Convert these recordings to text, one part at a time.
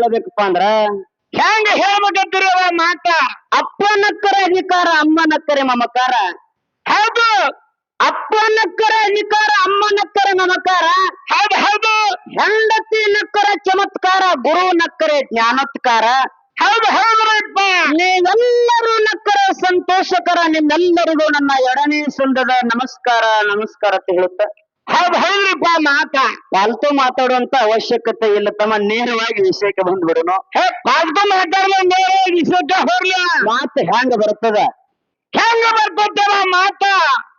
ಹೇಳಬೇಕಪ್ಪ ಅಂದ್ರ ಹೆಂಗ ಹೇಳ್ಬೇಕಂತೀರಿ ಅವ ಮಾತ? ಅಪ್ಪನಕ್ಕರ ಅಧಿಕಾರ ಅಮ್ಮನಕ್ಕರೆ ಮಮಕಾರ. ಹೌದು. ಅಪ್ಪನಕ್ಕರ ಅಧಿಕಾರ ಅಮ್ಮನಕ್ಕರ ನಮಕಾರ ಹೌದು ಹೌದು. ಹೆಂಡತಿ ನಕ್ಕರ ಚಮತ್ಕಾರ ಗುರು ನಕ್ಕರೆ ಜ್ಞಾನೋತ್ಕಾರ. ಹೌದು ಹೌದ್ರಪ್ಪ ನೀವೆಲ್ಲರೂ ನಕ್ಕರ ಸಂತೋಷಕರ ನಿಮ್ಮೆಲ್ಲರಿಗೂ ನನ್ನ ಎರಡನೇ ಸುಂದದ ನಮಸ್ಕಾರ ನಮಸ್ಕಾರ ಹೇಳುತ್ತ ಹೌದು ಹೌದ್ರಿಪ್ಪ ಮಾತ. ಪಾಲ್ತು ಮಾತಾಡುವಂತ ಅವಶ್ಯಕತೆ ಇಲ್ಲ ತಮ್ಮ ನೇರವಾಗಿ ವಿಷಯಕ್ಕೆ ಬಂದ್ಬಿಡೋನು. ಪಾಲ್ತು ಮಾತಾಡ್ಲ ನೇರವಾಗಿ ವಿಷಯಕ್ಕೆ ಹೋಗ್ಲಿ. ಮಾತು ಹೆಂಗ ಬರ್ತದ? ಹೆಂಗ ಬರ್ತದ ಮಾತ?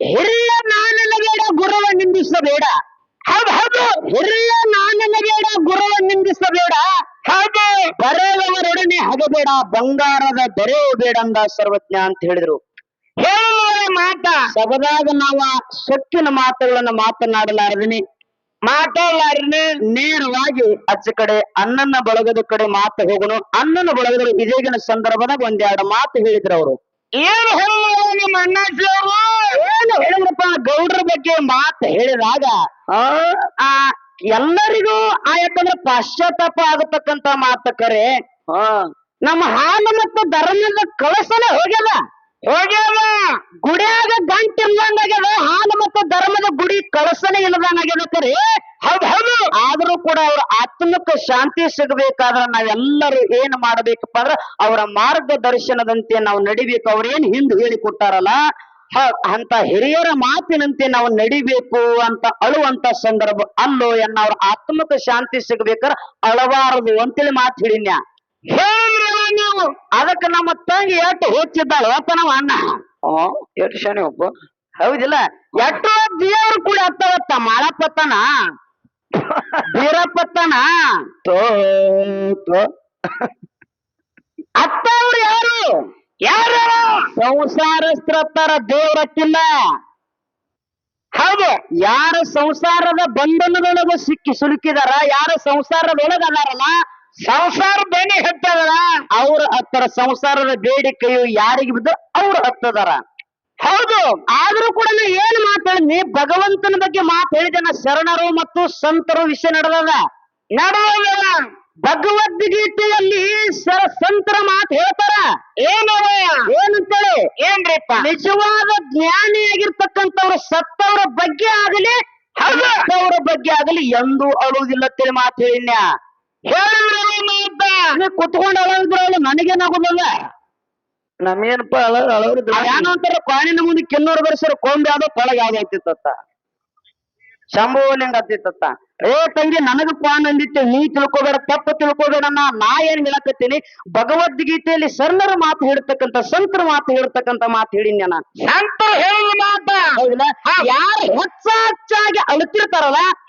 ಹಿರಿಯ ನಾನೆಲ್ಲ ಬೇಡ ಗುರುವ ನಿಂದಿಸಬೇಡ. ಹೌದು ಹೌದು. ಹಿರಿಯ ನಾನೆಲ್ಲ ಬೇಡ ಗುರುವ ನಿಂದಿಸಬೇಡ. ಹೌದು. ಬರೆಯವರೊಡನೆ ಹಗಬೇಡ ಬಂಗಾರದ ದೊರೆಯು ಬೇಡ ಅಂದ ಸರ್ವಜ್ಞ ಅಂತ ಹೇಳಿದ್ರು. ಹೇಳುವ ಮಾತ. ಸಬದಾಗ ನಾವ ಸೊಕ್ಕಿನ ಮಾತುಗಳನ್ನ ಮಾತನಾಡಲಾರದಿನಿ ಮಾತಾಡಲಾರಿನ ನೇರವಾಗಿ ಅಚ್ಚ ಕಡೆ ಅನ್ನನ ಬಳಗದ ಕಡೆ ಮಾತು ಹೋಗನು. ಅನ್ನನ ಬಳಗದ ಇದೇಗಿನ ಸಂದರ್ಭದಾಗ ಒಂದೆರಡು ಮಾತು ಹೇಳಿದ್ರು ಅವರು. ಏನ್ ಹೇಳುವ ನಿಮ್ಮ ಅಣ್ಣಾಜಿಯವರು ಏನು ಹೇಳಿದ್ರಪ್ಪ? ಗೌಡ್ರ ಬಗ್ಗೆ ಮಾತು ಹೇಳಿದಾಗ ಆ, ಎಲ್ಲರಿಗೂ ಆ ಯಾಕಂದ್ರೆ ಪಾಶ್ಚಾತ್ತಾಪ ಆಗತಕ್ಕಂತ ಮಾತು ಕರೆ. ಆ, ನಮ್ಮ ಹಾಲು ಮತ್ತು ಧರ್ಮದ ಕಳಸನೇ ಹೋಗ್ಯದ. ಹೋಗ್ಯಾವ? ಗುಡಿಯಾಗ ಗಂಟೆ ಇಲ್ದಂಗಾಗ್ಯದ? ಹಾಲು ಮತ್ತು ಧರ್ಮದ ಗುಡಿ ಕಳಸನೆ ಇಲ್ಲದಂಗಾಗ್ಯದ ಕರಿ ಹೌದು ಹೌದು. ಆದ್ರೂ ಕೂಡ ಅವ್ರ ಆತ್ಮಕ್ಕೆ ಶಾಂತಿ ಸಿಗಬೇಕಾದ್ರ ನಾವೆಲ್ಲರೂ ಏನ್ ಮಾಡ್ಬೇಕಪ್ಪ ಅಂದ್ರ ಅವರ ಮಾರ್ಗದರ್ಶನದಂತೆ ನಾವು ನಡಿಬೇಕು. ಅವ್ರೇನ್ ಹಿಂದ್ ಹೇಳಿಕೊಟ್ಟಾರಲ್ಲ ಅಂತ ಹಿರಿಯರ ಮಾತಿನಂತೆ ನಾವು ನಡಿಬೇಕು ಅಂತ ಅಳುವಂತ ಸಂದರ್ಭ. ಅಲ್ಲೋ ಎನ್ನ ಅವ್ರ ಆತ್ಮಕ್ಕೆ ಶಾಂತಿ ಸಿಗ್ಬೇಕಾರ ಅಳಬಾರದು ಅಂತೇಳಿ ಮಾತು ಹೇಳಿನ್ಯ? ಅದಕ್ಕೆ ನಮ್ಮ ತಂಗಿ ಎಷ್ಟು ಹುಚ್ಚಿದ್ದಾಳು ಅಪ್ಪ ನಮ್ಮ ಅಣ್ಣ. ಓ ಎಷ್ಟು ಶಾಣೆ ಒಬ್ಬ. ಹೌದಿಲ್ಲ? ಎಷ್ಟೋ ದೇವ್ರು ಕೂಡ ಹತ್ತವತ್ತ ಮಾಳಪ್ಪತ್ತನ ಬೀರಪ್ಪತ್ತನ ತೋ ತೋ. ಅತ್ತವ್ರು ಯಾರು? ಯಾರು ಸಂಸಾರಸ್ತ್ರತ್ತರ ದೇವರಕ್ಕಿಲ್ಲ. ಹೌದು ಯಾರ ಸಂಸಾರದ ಬಂಧನದೊಳಗೂ ಸಿಕ್ಕಿ ಸುಲುಕಿದಾರ ಯಾರ ಸಂಸಾರದೊಳಗ ಅದಾರಲ್ಲ ಸಂಸಾರ ಬೆನಿ ಹತ್ತದಲ್ಲ? ಅವ್ರ ಹತ್ತರ. ಸಂಸಾರದ ಬೇಡಿಕೆಯು ಯಾರಿಗೆ ಬಿದ್ದು ಅವ್ರ ಹತ್ತದಾರ. ಹೌದು. ಆದ್ರೂ ಕೂಡ ನಾ ಏನ್ ಮಾತಾಡಿದ್ನಿ ಭಗವಂತನ ಬಗ್ಗೆ ಮಾತು ಹೇಳಿದನ ಶರಣರು ಮತ್ತು ಸಂತರು ವಿಷಯ ನಡೆದದ? ನಡೆಯೋದಿಲ್ಲ ಭಗವದ್ಗೀತೆಯಲ್ಲಿ ಸರ ಸಂತರ ಮಾತು ಹೇಳ್ತಾರ. ಏನವ ಏನಂತೇಳಿ? ಏನ್ರಿಪ್ಪ? ನಿಜವಾದ ಜ್ಞಾನಿಯಾಗಿರ್ತಕ್ಕಂಥವ್ರು ಸತ್ತವರ ಬಗ್ಗೆ ಆಗಲಿ ಹೌದು. ಸತ್ತವರ ಬಗ್ಗೆ ಆಗಲಿ ಎಂದೂ ಅಳುವುದಿಲ್ಲ ತಿಳಿ ಮಾತು ಹೇಳಿನ್ಯ ಹೇಳಿದ್ರಲ್ಲ ಕುತ್ಕೊಂಡು ಅಳೋದಿದ್ರಲ್ಲ ನನಗೇನಾಗೋದಿಲ್ಲ. ನಮ್ಗೇನಪ್ಪ ಅಳ ಅಳೋರಿದ್ರು ಏನಂತಾರ ಕಾಣಿನ ಮುಂದೆ ಕಿನ್ನೂರು ಬರ್ಸರ ಕೊಂಬ್ ಯಾವ್ದೋ ಕೊಳಗ ಯಾವ್ದೋ ಅಂತಿತ್ತ ಶಂಭುಲಿಂಗ ಅಂತಿತ್ತ ಏ ತಂಗಿ ನನಗ ಕ್ವಾನ್ ಅಂದಿತ್ತು ನೀ ತಿಳ್ಕೋಬೇಡ ತಪ್ಪು ತಿಳ್ಕೊಬೇಡ ನಾ ಏನ್ ಹೇಳಕತ್ತೀನಿ? ಭಗವದ್ಗೀತೆಯಲ್ಲಿ ಸರ್ಣರ ಮಾತು ಹೇಳ್ತಕ್ಕಂತ ಸಂತರ ಮಾತು ಹೇಳ್ತಕ್ಕಂತ ಮಾತು ಹೇಳಿನ್ಯ ನಾನು. ಸಂತರು ಹೇಳಿದ ಮಾತ. ಯಾರು ಹೆಚ್ಚ ಹೆಚ್ಚಾಗಿ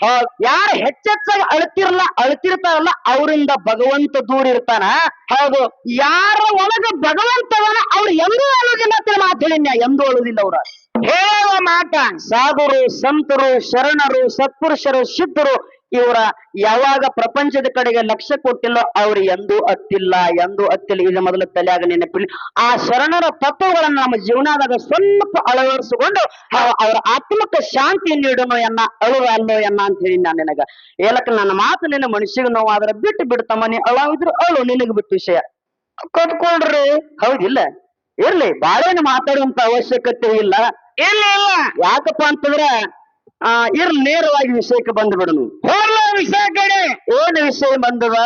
ಹೌದು ಯಾರು ಹೆಚ್ಚೆಚ್ಚಾಗಿ ಅಳ್ತಿರಲ್ಲ ಅಳ್ತಿರ್ತಾರಲ್ಲ ಅವರಿಂದ ಭಗವಂತ ದೂರ ಇರ್ತಾನ. ಹೌದು. ಯಾರ ಒಳಗ ಭಗವಂತವನ ಅವ್ರು ಎಂದೂ ಅಳುದಿಲ್ಲ ಅಂತ ಮಾತು ಹೇಳಿನ್ಯ ಎಂದೂ ಅಳುದಿಲ್ಲ ಅವ್ರ. ಹೇಳುವ ಮಾತ. ಸಾಧುರು ಸಂತರು ಶರಣರು ಸತ್ಪುರುಷರು ಸಿದ್ಧರು ಇವರ ಯಾವಾಗ ಪ್ರಪಂಚದ ಕಡೆಗೆ ಲಕ್ಷ್ಯ ಕೊಟ್ಟಿಲ್ಲೋ ಅವ್ರು ಎಂದೂ ಅತ್ತಿಲ್ಲ ಎಂದೂ ಅತ್ತಿಲ್ಲ. ಇದು ಮೊದಲು ತಲೆಯಾಗ ನೆನಪಿಲ್ಲ ಆ ಶರಣರ ತತ್ವಗಳನ್ನು ನಮ್ಮ ಜೀವನದಾಗ ಸ್ವಲ್ಪ ಅಳವಡಿಸಿಕೊಂಡು ಅವ- ಅವರ ಆತ್ಮಕ್ಕೆ ಶಾಂತಿ ನೀಡೋನು ಎನ್ನ ಅಳುವ ಅಲ್ಲೋ ಎನ್ನ ಅಂತ ಹೇಳಿ ನಾನು ನಿನಗ ಏಲಕ್ಕ ನನ್ನ ಮಾತು ನಿನ್ನ ಮನುಷ್ಯಗೆ ನೋವಾದ್ರೆ ಬಿಟ್ಟು ಬಿಡ್ತಮ್ಮ ನೀ ಅಳಾವಿದ್ರು ಅಳು ನಿನಗೆ ಬಿಟ್ಟು ವಿಷಯ. ಕೊಟ್ಕೊಳ್ರಿ. ಹೌದಿಲ್ಲ. ಇರ್ಲಿ ಬಾಳೇನು ಮಾತಾಡುವಂತ ಅವಶ್ಯಕತೆ ಇಲ್ಲ. ಇಲ್ಲ ಇಲ್ಲ. ಯಾಕಪ್ಪ ಅಂತಂದ್ರ ಆ ಇರ್ ನೇರವಾಗಿ ವಿಷಯಕ್ಕೆ ಬಂದು ಬಿಡನು ಹೋಗ್ಲ ವಿಷಯ ಕಡೆ. ಏನು ವಿಷಯ ಬಂದದ?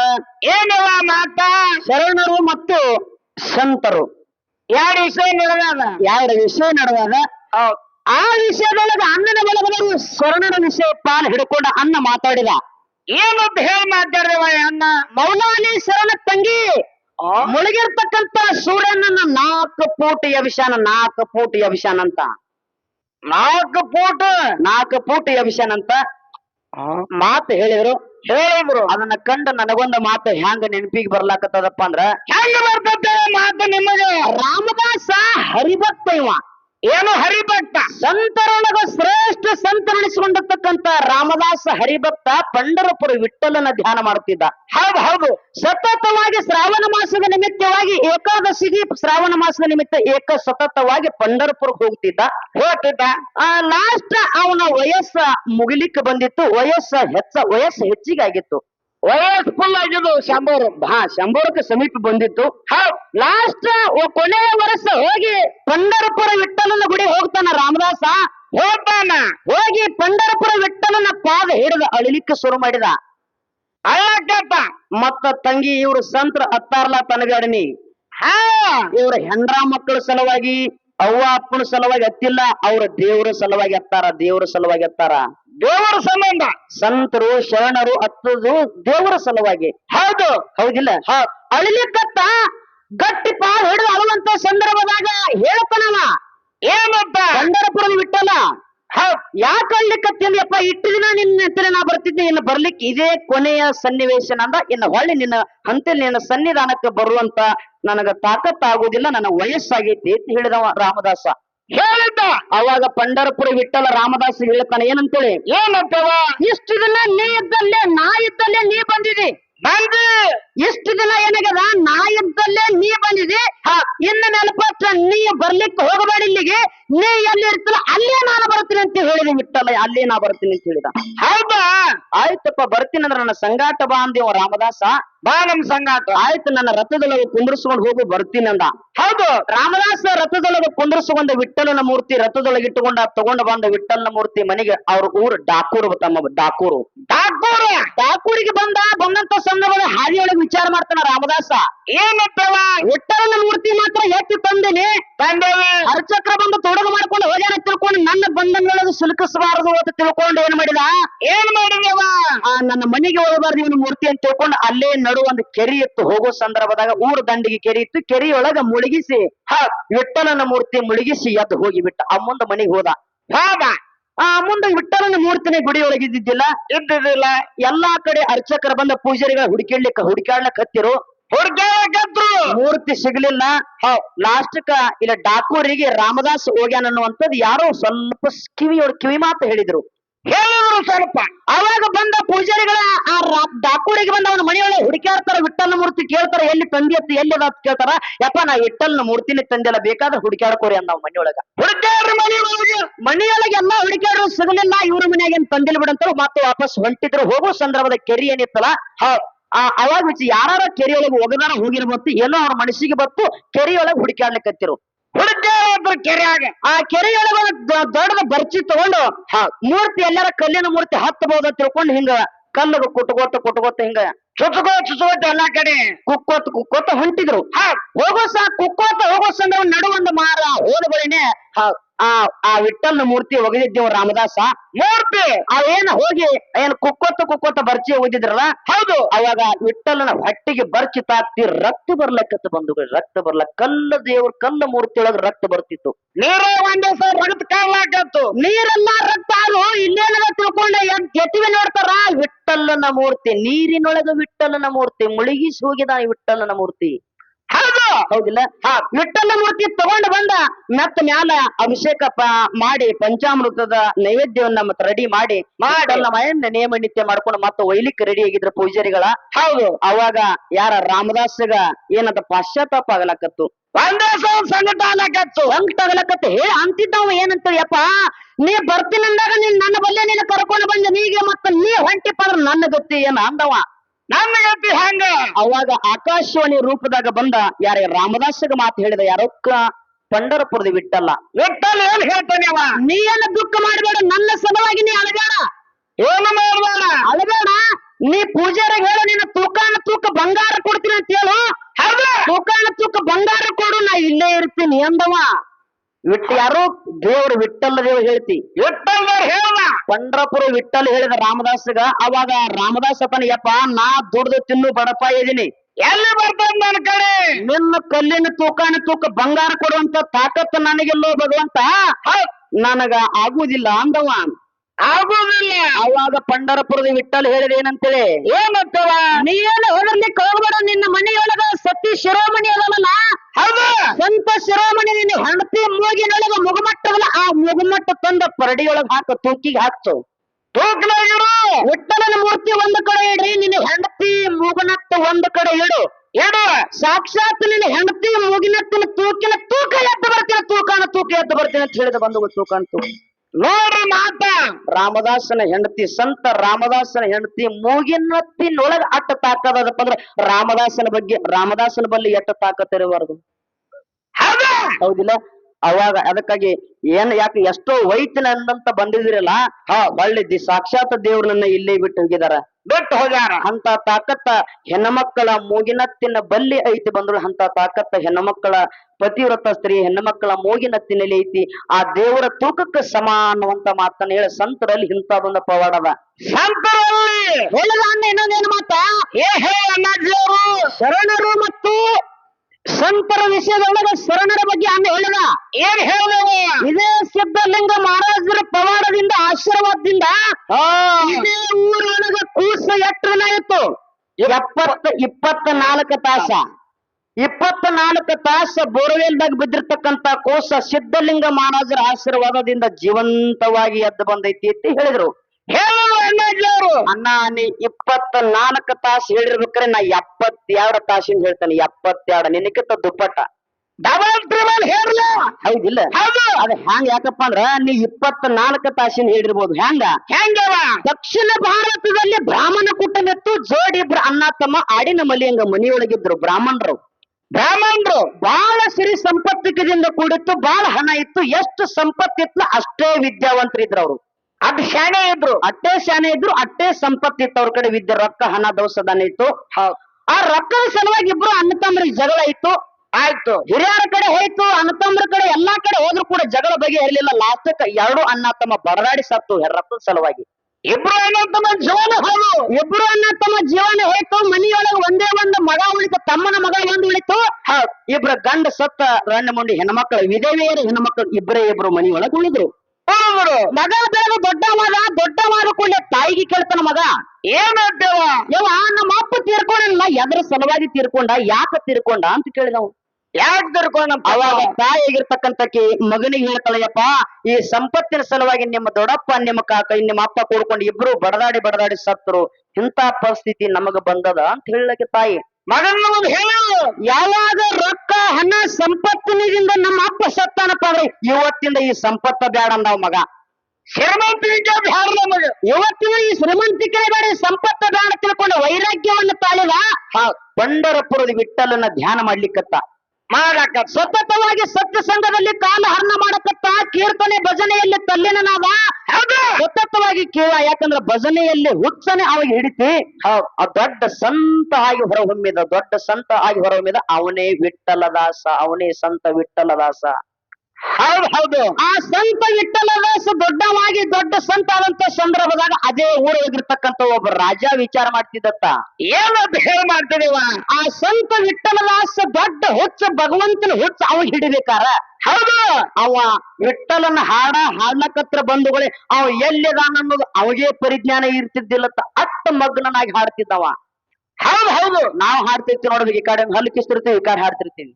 ಏನವ ಮಾತ? ಶರಣರು ಮತ್ತು ಸಂತರು. ಎರಡು ವಿಷಯ ನಡೆದಾಗ ಎರಡು ವಿಷಯ ನಡೆದಾಗ ಆ ವಿಷಯದೊಳಗ ಅನ್ನನ ಬಲಗವರು ಶರಣರ ವಿಷಯ ಪಾಲ್ ಹಿಡ್ಕೊಂಡ ಅನ್ನ ಮಾತಾಡಿದ. ಏನಂತ ಹೇಳಿ ಮಾತಾಡಿದವ ಅನ್ನ ಮೌಲಾನಿ ಶರಣ ತಂಗಿ. ಮುಳುಗಿರ್ತಕ್ಕಂತ ಸೂರ್ಯನನ್ನ ನಾಲ್ಕು ಫೂಟ್ ಎಬ್ಸ್ಯಾನ ನಾಲ್ಕು ಫೂಟ್ ಎಬ್ಸ್ಯಾನ ಅಂತ. ನಾಲ್ಕು ಫೂಟ್ ನಾಲ್ಕು ಫೂಟ್ ಎಬ್ಸ್ಯಾನ ಅಂತ. ಮಾತು ಹೇಳಿದ್ರು. ಹೇಳಿದ್ರು. ಅದನ್ನ ಕಂಡು ನನಗೊಂದು ಮಾತು ಹೆಂಗ ನೆನಪಿಗೆ ಬರ್ಲಾಕತ್ತದಪ್ಪ ಅಂದ್ರ ಹೆಂಗ ಬರ್ತದೆ ಮಾತು ನಿಮಗೆ? ರಾಮದಾಸ ಹರಿಭಕ್ತ ಇವ. ಏನು ಹರಿಭಕ್ತ? ಸಂತರೊಳಗ ಶ್ರೇಷ್ಠ ಸಂತರಣಿಸಿಕೊಂಡಿರ್ತಕ್ಕಂತ ರಾಮದಾಸ ಹರಿಭಕ್ತ ಪಂಡರಪುರ ವಿಠಲನ ಧ್ಯಾನ ಮಾಡುತ್ತಿದ್ದ. ಹೌದು ಹೌದು. ಸತತವಾಗಿ ಶ್ರಾವಣ ಮಾಸದ ನಿಮಿತ್ತವಾಗಿ ಏಕಾದಶಿಗೆ ಶ್ರಾವಣ ಮಾಸದ ನಿಮಿತ್ತ ಏಕ ಸತತವಾಗಿ ಪಂಡರಪುರಕ್ಕೆ ಹೋಗ್ತಿದ್ದ. ಹೋಗ್ತಿದ್ದ? ಲಾಸ್ಟ್ ಅವನ ವಯಸ್ಸ ಮುಗಿಲಿಕ್ಕೆ ಬಂದಿತ್ತು. ವಯಸ್ಸ ಹೆಚ್ಚ ವಯಸ್ಸು ಹೆಚ್ಚಿಗೆ ಆಗಿತ್ತು. ವಯಸ್ಸು ಫುಲ್ ಆಗಿದ್ದು ಶಂಬರು ಹಾ ಶಂಭರಕ್ಕೆ ಸಮೀಪ ಬಂದಿತ್ತು. ಲಾಸ್ಟ್ ಕೊನೆಯ ವರ್ಷ ಹೋಗಿ ಪಂಡರಪುರ ವಿಠಲನ ಗುಡಿ ಹೋಗ್ತಾನ ರಾಮದಾಸ. ಹೋಗ್ತಾನ. ಹೋಗಿ ಪಂಡರಪುರ ವಿಠಲನ ಪಾದ ಹಿಡಿದ ಅಳಿಲಿಕ್ಕೆ ಶುರು ಮಾಡಿದ. ಅಳಕತ್ತ ಮತ್ತ ತಂಗಿ ಇವ್ರು ಸಂತ್ರ ಅತ್ತಾರ್ಲ ತನಗಾಡಿನಿ. ಹಾ, ಇವ್ರ ಹೆಂಡ್ರ ಮಕ್ಕಳ ಸಲುವಾಗಿ ಅವ್ವ ಅಪ್ಪನ ಸಲುವಾಗಿ ಅತ್ತಿಲ್ಲ ಅವ್ರ ದೇವರ ಸಲುವಾಗಿ ಎತ್ತಾರ ದೇವರ ಸಲುವಾಗಿ ಎತ್ತಾರ. ದೇವರ ಸಂಬಂಧ. ಸಂತರು ಶರಣರು ಹತ್ತದು ದೇವರ ಸಲುವಾಗಿ. ಹೌದು. ಹೌದಿಲ್ಲ? ಅಳಿಲಿಕ್ಕತ್ತ ಗಟ್ಟಿ ಪಾಲ್ ಹಿಡಿದು ಅಳುವಂತ ಸಂದರ್ಭದಾಗ ಹೇಳ್ತಾನಲ್ಲ ಏನಪ್ಪ? ಪಂಡರಪುರದ ವಿಠಲ ಯಾಕೆ ಅಳ್ಲಿಕ್ಕತ್ತಿಯಪ್ಪ ಇಟ್ಟು ದಿನ ನಿನ್ನ ಹತ್ತಿರ ನಾ ಬರ್ತಿದ್ದೆ ಇನ್ನು ಬರ್ಲಿಕ್ಕೆ ಇದೇ ಕೊನೆಯ ಸನ್ನಿವೇಶನ ಅಂದ ಇನ್ನು ಹೊಳ್ಳಿ ನಿನ್ನ ಹಂತಲ್ಲಿ ನಿನ್ನ ಸನ್ನಿಧಾನಕ್ಕೆ ಬರುವಂತ ನನಗ ತಾಕತ್ತಾಗುವುದಿಲ್ಲ ನನ್ನ ವಯಸ್ಸಾಗೈತಿ ಅಂತ ಹೇಳಿದವ ರಾಮದಾಸ. ಹೇಳಿದ್ದ? ಅವಾಗ ಪಂಡರಪುರ ವಿಠಲ ರಾಮದಾಸ ಹೇಳ್ತಾನೆ ಏನಂತೇಳಿ? ಏನಂತವ? ಇಷ್ಟು ದಿನ ನೀ ಇದ್ದಲ್ಲೇ ನಾ ಇದ್ದಲ್ಲೇ ನೀ ಬಂದಿದಿ. ಬಂದಿ. ಇಷ್ಟು ದಿನ ಏನಾಗ್ಯದ? ನಾ ಇದ್ದಲ್ಲೇ ನೀ ಬಂದಿದಿ. ಹಾ ಇನ್ನ ನೆನಪತ್ತ ನೀ ಬರ್ಲಿಕ್ಕೆ ಹೋಗಬೇಡ ಇಲ್ಲಿಗೆ. ನೀ ಎಲ್ಲಿ ಇರ್ತಿಲ್ಲ ಅಲ್ಲೇ ನಾನು ಬರ್ತೀನಿ ಅಂತ ಹೇಳಿದೆ ಬಿಟ್ಟಲ್ಲ ಅಲ್ಲೇ ನಾ ಬರ್ತೀನಿ ಅಂತ ಹೇಳಿದ. ಹೌದಾ? ಆಯ್ತಪ್ಪ ಬರ್ತೀನಿ ಅಂದ್ರೆ ನನ್ನ ಸಂಗಾಟ ಬಾ ಅಂದೇವ ರಾಮದಾಸ. ಬಾ ನಮ್ ಸಂಗಾಟ. ಆಯ್ತು ನನ್ನ ರಥದೊಳಗೆ ಕುಂದ್ರಿಸ್ಕೊಂಡು ಹೋಗು ಬರ್ತೀನಿ ಅಂದ. ಹೌದು. ರಾಮದಾಸ ರಥದೊಳಗೆ ಕುಂದ್ರಿಸಿಕೊಂಡ ವಿಠಲನ ಮೂರ್ತಿ ರಥದೊಳಗೆ ಇಟ್ಟುಕೊಂಡ ತಗೊಂಡು ಬಂದ ವಿಠಲನ ಮೂರ್ತಿ ಮನೆಗೆ ಅವ್ರ ಊರು ಡಾಕೂರು ತಮ್ಮ ಡಾಕೂರು. ಡಾಕೂರು? ಡಾಕೂರಿಗೆ ಬಂದ ಬಂದಂತ ಸಂದರ್ಭದಲ್ಲಿ ಹಾದಿಯೊಳಗೆ ವಿಚಾರ ಮಾಡ್ತಾನ ರಾಮದಾಸ. ವಿಠಲನ ಮೂರ್ತಿ ಮಾತ್ರ ಎತ್ತಿ ತಂದಿನಿ. ತಂದೇವಿ? ಹರಚಕ್ರ ಬಂದು ತೊಡಗು ಮಾಡ್ಕೊಂಡು ಹೋಗ್ಯಾನ ತಿಳ್ಕೊಂಡು ನನ್ನ ಬಂಧನಗಳನ್ನು ಸಿಲುಕಿಸಬಾರದು ಅಂತ ತಿಳ್ಕೊಂಡು ಏನ್ ಮಾಡಿದ? ಏನ್ ಮಾಡಿದೇವ? ಆ ನನ್ನ ಮನೆಗೆ ಹೋಗಬಾರ್ದು ಇವನು ಮೂರ್ತಿ ಅಂತ ತಿಳ್ಕೊಂಡು ಅಲ್ಲೇ ನಡು ಒಂದು ಕೆರೆ ಇತ್ತು. ಹೋಗೋ ಸಂದರ್ಭದಾಗ ಊರ ದಂಡಿಗೆ ಕೆರೆ ಇತ್ತು. ಕೆರೆಯೊಳಗ ಮುಳುಗಿಸಿ ಹ ವಿಠಲನ ಮೂರ್ತಿ ಮುಳುಗಿಸಿ ಎದ್ದು ಹೋಗಿ ಬಿಟ್ಟ ಆ ಮುಂದ ಮನೆಗೆ ಹೋದ. ಹೌದ. ಆ ಮುಂದೆ ವಿಠಲನ ಮೂರ್ತಿನೇ ಗುಡಿಯೊಳಗೆ ಇದ್ದಿದ್ದಿಲ್ಲ ಇದ್ದಿದ್ದಿಲ್ಲ ಎಲ್ಲಾ ಕಡೆ ಅರ್ಚಕರ ಬಂದ ಪೂಜಾರಿಗಳ ಹುಡುಕಿಡ್ಲಿಕ್ಕೆ ಹುಡುಕಾಡ್ಲಕ್ ಹತ್ತಿರು. ಮೂರ್ತಿ ಸಿಗ್ಲಿಲ್ಲ. ಲಾಸ್ಟ್ಕ ಇಲ್ಲ ಡಾಕೂರಿಗೆ ರಾಮದಾಸ್ ಹೋಗ್ಯಾನ ಅನ್ನುವಂಥದ್ದು ಯಾರೋ ಸ್ವಲ್ಪ ಕಿವಿಯೊಳ ಕಿವಿ ಮಾತು ಹೇಳಿದ್ರು. ಹೇಳಿದ್ರು ಸ್ವಲ್ಪ. ಅವಾಗ ಬಂದ ಪೂಜಾರಿಗಳ ಆ ಡಾಕೂರಿಗೆ ಬಂದ ಅವನ ಮನೆಯೊಳಗೆ ಹುಡುಕ್ಯಾಡ್ತಾರ ವಿಠಲ್ನ ಮೂರ್ತಿ ಕೇಳ್ತಾರ, ಎಲ್ಲಿ ತಂದಿ ಅತ್ತ, ಎಲ್ಲಿ ಅದ ಕೇಳ್ತಾರ? ಯಪ್ಪ, ನಾ ಇಟ್ಟಲ್ ಮೂರ್ತಿನ ತಂದಿಲ್ಲ, ಬೇಕಾದ್ರೆ ಹುಡುಕ್ಯಾಡ್ಕೋರಿ ಅಂದ ಮನೆಯೊಳಗ. ಹುಡ್ಕ್ಯಾಡ್ರಿ ಮನೆಯೊಳಗೆ. ಎಲ್ಲಾ ಹುಡುಕ್ಯಾಡ್ರು, ಸಿಗಲಿಲ್ಲ, ಇವ್ರ ಮನ್ಯಾಗ ಏನ್ ತಂದಿಲ್ ಬಿಡಂತಾರ ಮತ್ತೆ ವಾಪಸ್ ಹೊಂಟಿದ್ರು. ಹೋಗೋ ಸಂದರ್ಭದ ಕೆರಿ ಏನಿತ್ತಲ್ಲ ಆ ಅವಾಗ ಯಾರಾರ ಕೆರೆಯೊಳಗೆ ಒಗದಾರ ಹೋಗಿರ್ಬತ್ತು ಏನೋ ಅವ್ರ ಮನಸ್ಸಿಗೆ ಬತ್ತು ಕೆರೆಯೊಳಗೆ ಹುಡುಕ್ಯಾಡ್ಲಿಕ್ಕತ್ತಿರು ಹುಡ್ಕ್ಯಾಡ್ರಿ ಕೆರ್ಯಾಗ. ಆ ಕೆರೆಯೊಳಗ ದೊಡ್ಡದ ಬರ್ಚಿ ತಗೊಂಡು ಮೂರ್ತಿ ಎಲ್ಲಾರ ಕಲ್ಲಿನ ಮೂರ್ತಿ ಹತ್ತಬಹುದ ತಿಳ್ಕೊಂಡು ಹಿಂಗ ಕಲ್ಲಗ ಕುಟ್ಕೋತ ಕುಟ್ಕೋತ ಹಿಂಗ ಚುಚ್ಕೋ ಚುಚ್ಕೋತ ಎಲ್ಲಾ ಕಡೆ ಕುಕ್ಕೋತ್ ಕುಕ್ಕೋತ ಹೊಂಟಿದ್ರು. ಹಾ, ಹೋಗೋ ಸಾ, ಕುಕ್ಕೋತ ಹೋಗೋ ಸಂದರ್ಭ ನಡುವೊಂದು ಮಾರ ಹೋದ ಬಳಿನೇ ಆ ಆ ವಿಠಲ್ನ ಮೂರ್ತಿ ಒಗದಿದ್ದೇವ್ ರಾಮದಾಸ. ಮೂರ್ತಿ ಅವೇನ ಹೋಗಿ, ಏನ್ ಕುಕ್ಕೋತ ಕುಕ್ಕೋತ ಬರ್ಚಿ ಒಗದಿದ್ರಲ್ಲ, ಹೌದು, ಅವಾಗ ವಿಠಲನ ಹಟ್ಟಿಗೆ ಬರ್ಚಿ ತಾಕ್ತಿ ರಕ್ತ ಬರ್ಲಕ್ಕತ್ತ ಬಂದು ರಕ್ತ ಬರ್ಲ, ಕಲ್ಲ ದೇವ್ರ ಕಲ್ಲ ಮೂರ್ತಿ ಒಳಗ ರಕ್ತ ಬರ್ತಿತ್ತು. ನೀರೇ ಒಂದೇ ಸರ್ ರಕ್ತ ಕಾಲಾಕತ್ತು ನೀರೆಲ್ಲ ರಕ್ತ ಅದು ಇಲ್ಲೇನದ ವಿಠಲನ ಮೂರ್ತಿ ನೀರಿನೊಳಗ ವಿಠಲನ ಮೂರ್ತಿ ಮುಳುಗಿಸಿ ಹೋಗಿದ ವಿಠಲನ ಮೂರ್ತಿ. ಹೌದು? ಹೌದಿಲ್ಲ? ಹಾ ವಿಠಲ ಮೂರ್ತಿ ತಗೊಂಡು ಬಂದ ಮತ್ತ ಮ್ಯಾಲ ಅಭಿಷೇಕ ಮಾಡಿ ಪಂಚಾಮೃತದ ನೈವೇದ್ಯವನ್ನ ಮತ್ತ ರೆಡಿ ಮಾಡಿ ಮಾಡಲ್ಲ ಮಯನ್ನ ನೇಮ ನಿತ್ಯ ಮಾಡ್ಕೊಂಡು ಮತ್ತ ಒಯ್ಲಿಕ್ಕೆ ರೆಡಿ ಆಗಿದ್ರ ಪೂಜಾರಿಗಳ. ಹೌದು. ಅವಾಗ ಯಾರ ರಾಮದಾಸಗ ಏನಂತ ಪಾಶ್ಚಾತ್ತಾಪ ಆಗಲಕತ್ತು. ಒಂದೇ ಸಂಕಟ ಆಗಲಕತ್ತು. ಸಂಕಟ ಆಗಲಕತ್ತು. ಅಂತಿದ್ದವ ಏನಂತ ಯಪ್ಪ ನೀ ಬರ್ತೀನಿ ಅಂದಾಗ ನೀನ್ ನನ್ನ ಬಲ್ಲೆ ನೀನು ಕರ್ಕೊಂಡು ಬಂದ ನೀಗೆ ಮತ್ತ ನೀ ಹೊಂಟಿಪ್ಪ ಅಂದ್ರ ನನ್ನ ಗತಿ ಏನ ಅಂದವ? ನನ್ನ ಗತಿ ಹಂಗ. ಅವಾಗ ಆಕಾಶವಾಣಿ ರೂಪದಾಗ ಬಂದ ಯಾರ ರಾಮದಾಸಗ ಮಾತು ಹೇಳಿದ ಯಾರೊಕ್ಕ ಪಂಡರಪುರದ ಬಿಟ್ಟಲ್ಲ ಬಿಟ್ಟಲ್ಲ ಏನ್ ಹೇಳ್ತಾನೆ ಅವ? ನೀ ಏನ ದುಃಖ ಮಾಡಬೇಡ ನನ್ನ ಸಲುವಾಗಿ ನೀ ಅಳಬೇಡ. ಏನು ಮಾಡಬೇಡ? ಅಳಬೇಡ. ನೀ ಪೂಜಾರಿಗೆ ಹೇಳು ನಿನ್ನ ತೂಕಾನ ತೂಕ ಬಂಗಾರ ಕೊಡ್ತೀನಿ ಅಂತ ಹೇಳು. ತೂಕಾನ ತೂಕ ಬಂಗಾರ ಕೊಡು ನಾ ಇಲ್ಲೇ ಇರ್ತೀನಿ ಅಂದವ. ವಿಟ್ ಯಾರು? ದೇವರು ದೇವ್ರು ಹೇಳ್ತಿ. ವಿಠಲ್ ಹೇಳ ಪಂಡ್ರಪುರ ವಿಠಲ್ ಹೇಳಿದ ರಾಮದಾಸ್ಗ ಅವಾಗ ರಾಮದಾಸ್ ಯಪ್ಪ ನಾ ದುಡ್ದು ತಿನ್ನು ಬಡಪ ಇದೀನಿ ಎಲ್ಲಿ ಬರ್ತದ ನನ್ನ ಕಡೆ? ನಿನ್ನ ಕಲ್ಲಿನ ತೂಕಾನ ತೂಕ ಬಂಗಾರ ಕೊಡುವಂತ ತಾಕತ್ತು ನನಗೆಲ್ಲೋ ಭಗವಂತ. ನನಗ ಆಗುವುದಿಲ್ಲ ಅಂದವ. ಆಗುದಿಲ್ಲ ಅವಾಗ ಪಂಡರಪುರದ ವಿಠಲ್ ಹೇಳಿದ ಏನಂತೇಳಿ? ಏನತ್ತವ ನೀ ಏನು ಹೋಗ್ಬೇಡ ನಿನ್ನ ಮನೆಯೊಳಗ ಸತಿ ಶಿರೋಮಣಿ ಅದಲ್ಲ. ಹೌದು. ಸಂತ ಶಿರೋಮಣಿ ನಿನ್ನ ಹೆಂಡತಿ ಮೂಗಿನೊಳಗ ಮುಗುಮಟ್ಟವಲ್ಲ ಆ ಮುಗುಮಟ್ಟ ತಂದ ಪರಡಿಯೊಳಗ ಹಾಕ ತೂಕಿಗೆ ಹಾಕ್ತು ತೂಕನಾಗಿರು. ವಿಠಲನ ಮೂರ್ತಿ ಒಂದು ಕಡೆ ಇಡ್ರಿ ನಿನ್ನ ಹೆಂಡತಿ ಮೂಗನತ್ತ ಒಂದು ಕಡೆ ಇಡು. ಇಡು ಸಾಕ್ಷಾತ್ ನಿನ್ನ ಹೆಂಡತಿ ಮೂಗಿನತ್ತಿನ ತೂಕಿನ ತೂಕ ಎದ್ದು ಬರ್ತೀನಿ ತೂಕಾನ ತೂಕ ಎದ್ದು ಬರ್ತೀನಿ ಅಂತ ಹೇಳಿದ ಬಂದು ತೂಕ ಅಂತೂ. ನೋಡ್ರಿ ಮಾತ. ರಾಮದಾಸನ ಹೆಂಡತಿ ಸಂತ ರಾಮದಾಸನ ಹೆಂಡತಿ ಮೂಗಿನತ್ತಿನೊಳಗ ಅಟ್ಟ ತಾಕದಪ್ಪ ಅಂದ್ರ ರಾಮದಾಸನ ಬಗ್ಗೆ ರಾಮದಾಸನ ಬಲ್ಲಿ ಎಟ್ಟ ತಾಕತ್ತಿರಬಾರದು ಹೌದಾ. ಹೌದಿಲ್ಲ? ಅವಾಗ ಅದಕ್ಕಾಗಿ ಏನ್ ಯಾಕೆ ಎಷ್ಟೋ ವೈದ್ಯನ ಅಂದಂತ ಬಂದಿದಿರಲ್ಲ ಹಾ ಒಳ್ಳೆ ದಿ ಸಾಕ್ಷಾತ್ ದೇವ್ರನ್ನ ಇಲ್ಲೇ ಬಿಟ್ಟು ಹೋಗಿದಾರ. ಬಿಟ್ಟು ಹೋಗ್ಯಾರ ಅಂತ ತಾಕತ್ತ ಹೆಣ್ಣಮಕ್ಕಳ ಮೂಗಿನತ್ತಿನ ಬಲ್ಲಿ ಐತಿ ಬಂದ್ರು ಅಂತ ತಾಕತ್ತ ಹೆಣ್ಣಮಕ್ಕಳ ಪತಿವ್ರತ ಸ್ತ್ರೀ ಹೆಣ್ಣಮಕ್ಕಳ ತಿನ್ನಲಿ ಐತಿ. ಆ ದೇವರ ತೂಕಕ್ಕೆ ಸಮ ಅನ್ನುವಂತ ಮಾತನ್ನ ಹೇಳಿ ಸಂತರಲ್ಲಿ ಇಂಥದೊಂದು ಪವಾಡದ ಸಂತರಲ್ಲಿ ಹೇಳಿದ ಇನ್ನೊಂದೇನು ಮಾತಾ? ಏ ಅಣ್ಣಾಜಿಯವರು. ಶರಣರು ಮತ್ತು ಸಂತರ ವಿಷಯದೊಳಗ ಶರಣರ ಬಗ್ಗೆ ಆಮೇಲೆ ಹೇಳಿದ ಏನ್ ಹೇಳಬೇಕು ಇದೇ ಸಿದ್ಧಲಿಂಗ ಮಹಾರಾಜರ ಪವಾಡದಿಂದ ಆಶೀರ್ವಾದದಿಂದ ಇದೇ ಊರೊಳಗ ಕೂಸ ಎಟ್ಟರನ ಇತ್ತು? ಎಪ್ಪತ್ತ ಇಪ್ಪತ್ತ ನಾಲ್ಕ ತಾಸ. ಇಪ್ಪತ್ತ ನಾಲ್ಕು ತಾಸ ಬೋರ್ವೆಲ್ದಾಗ ಬಿದ್ದಿರ್ತಕ್ಕಂತ ಕೋಸ ಸಿದ್ಧಲಿಂಗ ಮಹಾರಾಜರ ಆಶೀರ್ವಾದದಿಂದ ಜೀವಂತವಾಗಿ ಎದ್ದು ಬಂದೈತಿ ಅಂತ ಹೇಳಿದ್ರು. ಅಣ್ಣಾಜಿಯವರು ಅಣ್ಣ ನೀ ಇಪ್ಪತ್ತ ನಾಲ್ಕು ತಾಸು ಹೇಳಿರ್ಬೇಕ್ರೆ ನಾ ಎಪ್ಪತ್ತೆರಡು ತಾಸಿನ ಹೇಳ್ತೇನೆ ಎಪ್ಪತ್ತೆರಡು ನಿನಕಿಂತ ದುಪ್ಪಟ್ಟ. ಡಬಲ್ ಟ್ರಿಬಲ್ ಹೇರ್ಲ. ಹೌದಿಲ್ಲ ಹೌದು ಅದ ಹ್ಯಾಂಗ ಯಾಕಪ್ಪ ಅಂದ್ರ ನೀ ಇಪ್ಪತ್ತ ನಾಲ್ಕು ತಾಸಿನ ಹೇಳಿರ್ಬೋದು ಹ್ಯಾಂಗ? ಹೆಂಗವ? ದಕ್ಷಿಣ ಭಾರತದಲ್ಲಿ ಬ್ರಾಹ್ಮಣ ಕುಟುಂಬತ್ತು ಜೋಡಿ ಇಬ್ರು ಅಣ್ಣ ತಮ್ಮ ಆಡಿನ ಮಲಿಯಂಗ ಮನಿಯೊಳಗಿದ್ರು ಬ್ರಾಹ್ಮಣರು. ಬ್ರಾಹ್ಮಣರು. ಬಹಳ ಸಿರಿ ಸಂಪತ್ತಿಕದಿಂದ ಕೂಡಿತ್ತು ಬಹಳ ಹಣ ಇತ್ತು ಎಷ್ಟು ಸಂಪತ್ತಿತ್ತು ಅಷ್ಟೇ ವಿದ್ಯಾವಂತರಿದ್ರು ಅವರು. ಅದ್ ಶಾಣೆ ಇದ್ರು ಅಟ್ಟೆ ಶಾಣೆ ಇದ್ರು ಅಟ್ಟೆ ಸಂಪತ್ತಿತ್ತು ಅವ್ರ ಕಡೆ ವಿದ್ಯೆ ರೊಕ್ಕ ಹಣ ದೌಸದನ ಇತ್ತು. ಆ ರೊಕ್ಕದ ಸಲುವಾಗಿ ಇಬ್ರು ಅಣ್ಣ ತಮ್ಮರಿಗೆ ಜಗಳ ಇತ್ತು. ಆಯ್ತು. ಹಿರಿಯರ ಕಡೆ ಹೋಯ್ತು ಅಣ್ಣ ತಮ್ಮರ ಕಡೆ ಎಲ್ಲಾ ಕಡೆ ಹೋದ್ರು ಕೂಡ ಜಗಳ ಬಗೆ ಇರಲಿಲ್ಲ. ಲಾಸ್ಟ್ ಎರಡು ಅನ್ನ ತಮ್ಮ ಬಡದಾಡಿ ಸತ್ತು ರಕ್ತದ ಸಲುವಾಗಿ. ಇಬ್ರು ಅಣ್ಣ ತಮ್ಮ ಜೀವನ ಹೋಗು ಇಬ್ರು ಅಣ್ಣ ತಮ್ಮ ಜೀವನ ಹೋಯ್ತು. ಮನೆಯೊಳಗೆ ಒಂದೇ ಒಂದು ಮಗ ಉಳಿತು ತಮ್ಮನ ಮಗ ಒಂದು ಉಳಿತು. ಹೌದು. ಇಬ್ರ ಗಂಡ ಸತ್ತ ರಣ್ಣ ಮುಂಡಿ ಹೆಣ್ಮಕ್ಳು ವಿಧವೆಯರು ಹೆಣ್ಮಕ್ಳು ಇಬ್ಬರೇ ಇಬ್ರು ಮನೆಯೊಳಗೆ ಉಳಿದ್ರು. ಹುಡುಗರು ಮಗ ಬೆಳೆದು ದೊಡ್ಡವಾದ ದೊಡ್ಡವಾದ ಕೂಡಲೇ ತಾಯಿಗೆ ಕೇಳ್ತಾನ ಮಗ. ಏನಂತೇವ ಯವ್ವ ನಮ್ಮ ಅಪ್ಪ ತೀರ್ಕೊಂಡಿಲ್ಲ ಎದ್ರ ಸಲುವಾಗಿ ತೀರ್ಕೊಂಡ ಯಾಕ ತೀರ್ಕೊಂಡ ಅಂತ ಕೇಳಿದವು ಯಾಕೆ ತಿರ್ಕೊಂಡಪ್ಪ ಅವಾಗ ತಾಯಿಗಿರ್ತಕ್ಕಂತಕಿ ಮಗನಿಗೆ ಹೇಳ್ತಾಳಯ್ಯಪ್ಪ ಈ ಸಂಪತ್ತಿನ ಸಲುವಾಗಿ ನಿಮ್ಮ ದೊಡ್ಡಪ್ಪ ನಿಮ್ಮ ಕಾಕ ನಿಮ್ಮ ಅಪ್ಪ ಕೂಡ್ಕೊಂಡು ಇಬ್ರು ಬಡದಾಡಿ ಬಡದಾಡಿ ಸತ್ರು ಇಂತ ಪರಿಸ್ಥಿತಿ ನಮಗ ಬಂದದ ಅಂತ ಹೇಳಕ್ಕೆ ತಾಯಿ. ಮಗನ್ ನಮಗ್ ಹೇಳು, ಯಾವಾಗ ರೊಕ್ಕ, ಹಣ ಸಂಪತ್ತಿನಿಂದ ನಮ್ಮ ಅಪ್ಪ ಸತ್ತಾನಪ್ಪ ಅಂದ್ರೆ ಇವತ್ತಿಂದ ಈ ಸಂಪತ್ತ ಬ್ಯಾಡ ಅಂದವ ಮಗ. ಶ್ರೀಮಂತಿಕೆ ಬ್ಯಾಡ ನಮಗ ಇವತ್ತಿನ ಈ ಶ್ರೀಮಂತಿಕೆ ಬೇಡ ಸಂಪತ್ತ ಬ್ಯಾಡ ತಿಳ್ಕೊಂಡು ವೈರಾಗ್ಯವನ್ನು ತಾಳಿದ ಪಂಡರಪುರದ ವಿಠಲನ ಧ್ಯಾನ ಮಾಡ್ಲಿಕ್ಕತ್ತ. ಮಾಡಕ. ಸತತವಾಗಿ ಸತ್ಯ ಸಂಘದಲ್ಲಿ ಕಾಲ ಹರಣ ಮಾಡಕತ್ತ ಕೀರ್ತನೆ ಭಜನೆಯಲ್ಲಿ ತಲ್ಲಿನನಾದ ಹೌದು. ಸತತವಾಗಿ ಕೇಳ ಯಾಕಂದ್ರ ಭಜನೆಯಲ್ಲಿ ಹುಚ್ಚನೆ ಅವಾಗ ಹಿಡಿತಿ. ಆ ದೊಡ್ಡ ಸಂತ ಆಗಿ ಹೊರಹೊಮ್ಮಿದ ದೊಡ್ಡ ಸಂತ ಆಗಿ ಹೊರಹೊಮ್ಮಿದ ಅವನೇ ವಿಠಲದಾಸ ಅವನೇ ಸಂತ ವಿಠಲದಾಸ ಹೌದು ಹೌದು. ಆ ಸಂತ ವಿಠಲದಾಸ ದೊಡ್ಡವಾಗಿ ದೊಡ್ಡ ಸಂತ ಆದಂತ ಸಂದರ್ಭದಾಗ ಅದೇ ಊರಾಗಿರ್ತಕ್ಕಂತ ಒಬ್ಬ ರಾಜ ವಿಚಾರ ಮಾಡ್ತಿದ್ದತ್ತ. ಏನ ಬೇರೆ ಮಾಡ್ತಿದೀವ ಆ ಸಂತ ವಿಠಲದಾಸ ದೊಡ್ಡ ಹುಚ್ಚ ಭಗವಂತನ ಹುಚ್ಚ ಅವ ಹಿಡಿಬೇಕಾರ ಹೌದು. ಅವ ವಿಠಲನ ಹಾಡ ಹಾಡ್ಲಕತ್ರ ಬಂಧುಗಳೇ ಅವ ಎಲ್ಲಿದಾನ ಅನ್ನೋದು ಅವಗೆ ಪರಿಜ್ಞಾನ ಇರ್ತಿದ್ದಿಲ್ಲತ್ತ ಅಟ್ಟ ಮಗ್ನನಾಗಿ ಹಾಡ್ತಿದ್ದವ. ಹೌದು ಹೌದು. ನಾವು ಹಾಡ್ತಿರ್ತೀವಿ ನೋಡ್ಬೇಕು ಈ ಕಡೆ ಹಲಕಿಸ್ತಿರ್ತೀವಿ ಈ ಕಡೆ ಹಾಡ್ತಿರ್ತೀವಿ.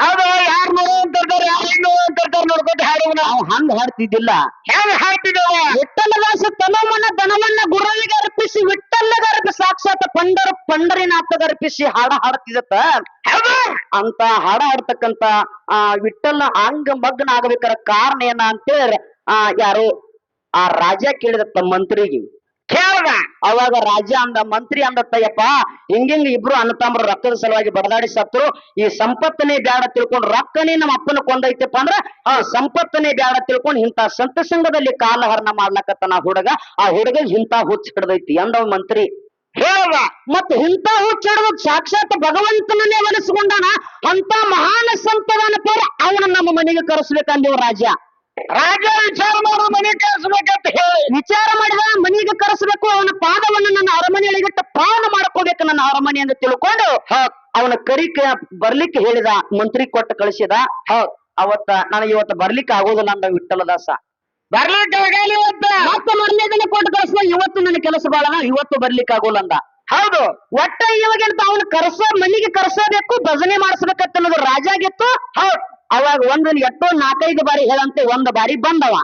ಹೌದು ಯಾರು ಕರ್ದರ್ ಯಾರ ಯಾರು ಅಂತ ಅಂತಿರ್ತಾರೆ ನೋಡ್ಕೊತ ಹಾಡುವ ನಾವು ಹಂಗ ಹಾಡ್ತಿದ್ದಿಲ್ಲ. ಹೆಂಗ್ ಹಾಡ್ತಿದ್ದೇವ? ವಿಠಲದಾಸ ತನಮನ ಧನವನ್ನ ಗುರುವಿಗೆ ಅರ್ಪಿಸಿ ವಿಠಲಗ ಅರ್ಪಿಸಿ ಸಾಕ್ಷಾತ್ ಪಂಡರ ಪಂಡರಿನಾಥಗ ಅರ್ಪಿಸಿ ಹಾಡ ಹಾಡ್ತಿದತ್ತ ಅಂತ ಹಾಡ ಹಾಡ್ತಕ್ಕಂತ ಆ ವಿಠಲ್ನ ಅಂಗ ಮಗ್ನ ಆಗಬೇಕಾರ ಕಾರಣ ಏನ ಅಂತೇಳಿ ಆ ಯಾರು? ಆ ರಾಜ ಕೇಳಿದತ್ತ ಮಂತ್ರಿಗೆ. ಕೇಳ್ದ. ಅವಾಗ ರಾಜ ಅಂದ, ಮಂತ್ರಿ ಅಂದತ್ತಯ್ಯಪ್ಪ ಹಿಂಗಿಂಗ್ ಇಬ್ರು ಅಣ್ಣತಂಬ್ರು ರಕ್ತದ ಸಲುವಾಗಿ ಬಡದಾಡಿ ಸತ್ರು ಈ ಸಂಪತ್ತನೇ ಬ್ಯಾಡ ತಿಳ್ಕೊಂಡು ರೊಕ್ಕನೇ ನಮ್ಮ ಅಪ್ಪನ ಕೊಂಡೈತಪ್ಪ ಅಂದ್ರ, ಆ ಸಂಪತ್ತನೇ ಬ್ಯಾಡ ತಿಳ್ಕೊಂಡು ಇಂತ ಸಂತ ಸಂಘದಲ್ಲಿ ಕಾಲಹರಣ ಆ ಹುಡುಗ. ಆ ಹುಡುಗ ಇಂತ ಹುಚ್ಚ ಹಿಡ್ದೈತಿ ಅಂದವ ಮಂತ್ರಿ. ಹೇಳ್ದ ಮತ್ತೆ ಇಂತ ಹುಚ್ಚ ಹಿಡ್ದು ಸಾಕ್ಷಾತ್ ಭಗವಂತನನ್ನೇ ಒಲಿಸ್ಕೊಂಡಾನ ಅಂತ ಮಹಾನ್ ಸಂತವನ ಪೇರ ಅವನ ನಮ್ಮ ಮನೆಗೆ ಕರೆಸ್ಬೇಕಂದೇವ್ ರಾಜ ರಾಜ ವಿಚಾರ ಮಾಡೋ ಮನೆ ಕಳ್ಸ್ಬೇಕಂತ ಹೇಳಿ. ವಿಚಾರ ಮಾಡಿದ ಮನೆಗೆ ಕರೆಸಬೇಕು ಅವನ ಪಾದವನ್ನು ನನ್ನ ಅರಮನೆಯೊಳಗೆ ಪಾವನ ಮಾಡ್ಕೋಬೇಕು ನನ್ನ ಅರಮನೆ ಅಂತ ತಿಳ್ಕೊಂಡು ಅವನ ಕರಿಕೆ ಬರ್ಲಿಕ್ಕೆ ಹೇಳಿದ ಮಂತ್ರಿ ಕೊಟ್ಟು ಕಳಿಸಿದ ಹೌದ್. ಅವತ್ತ ನಾನು ಇವತ್ತು ಬರ್ಲಿಕ್ಕೆ ಆಗೋದಿಲ್ಲ ಅಂದ ವಿಠಲದಾಸ ಬರ್ಲಿಕ್ಕೆ ಆಗಲ್ಲ ಇವತ್ತ. ಮತ್ತೆ ಮೊದಲನೇ ದಿನ ಕೊಟ್ಟು ಕಳಿಸಿದ ಇವತ್ತು ನನ್ನ ಕೆಲಸ ಬಾಳ ಇವತ್ತು ಬರ್ಲಿಕ್ಕೆ ಆಗೋಲ್ಲ ಅಂದ. ಹೌದು. ಒಟ್ಟ ಇವಾಗ ಅವನು ಕರ್ಸ ಮನೆಗೆ ಕರ್ಸಬೇಕು ಭಜನೆ ಮಾಡಿಸ್ಬೇಕಂತ ರಾಜಾಗಿತ್ತು. ಹೌದ್. ಅವಾಗ ಒಂದು ಎಷ್ಟೋ ನಾಲ್ಕೈದು ಬಾರಿ ಹೇಳಂತೆ ಒಂದು ಬಾರಿ ಬಂದವ.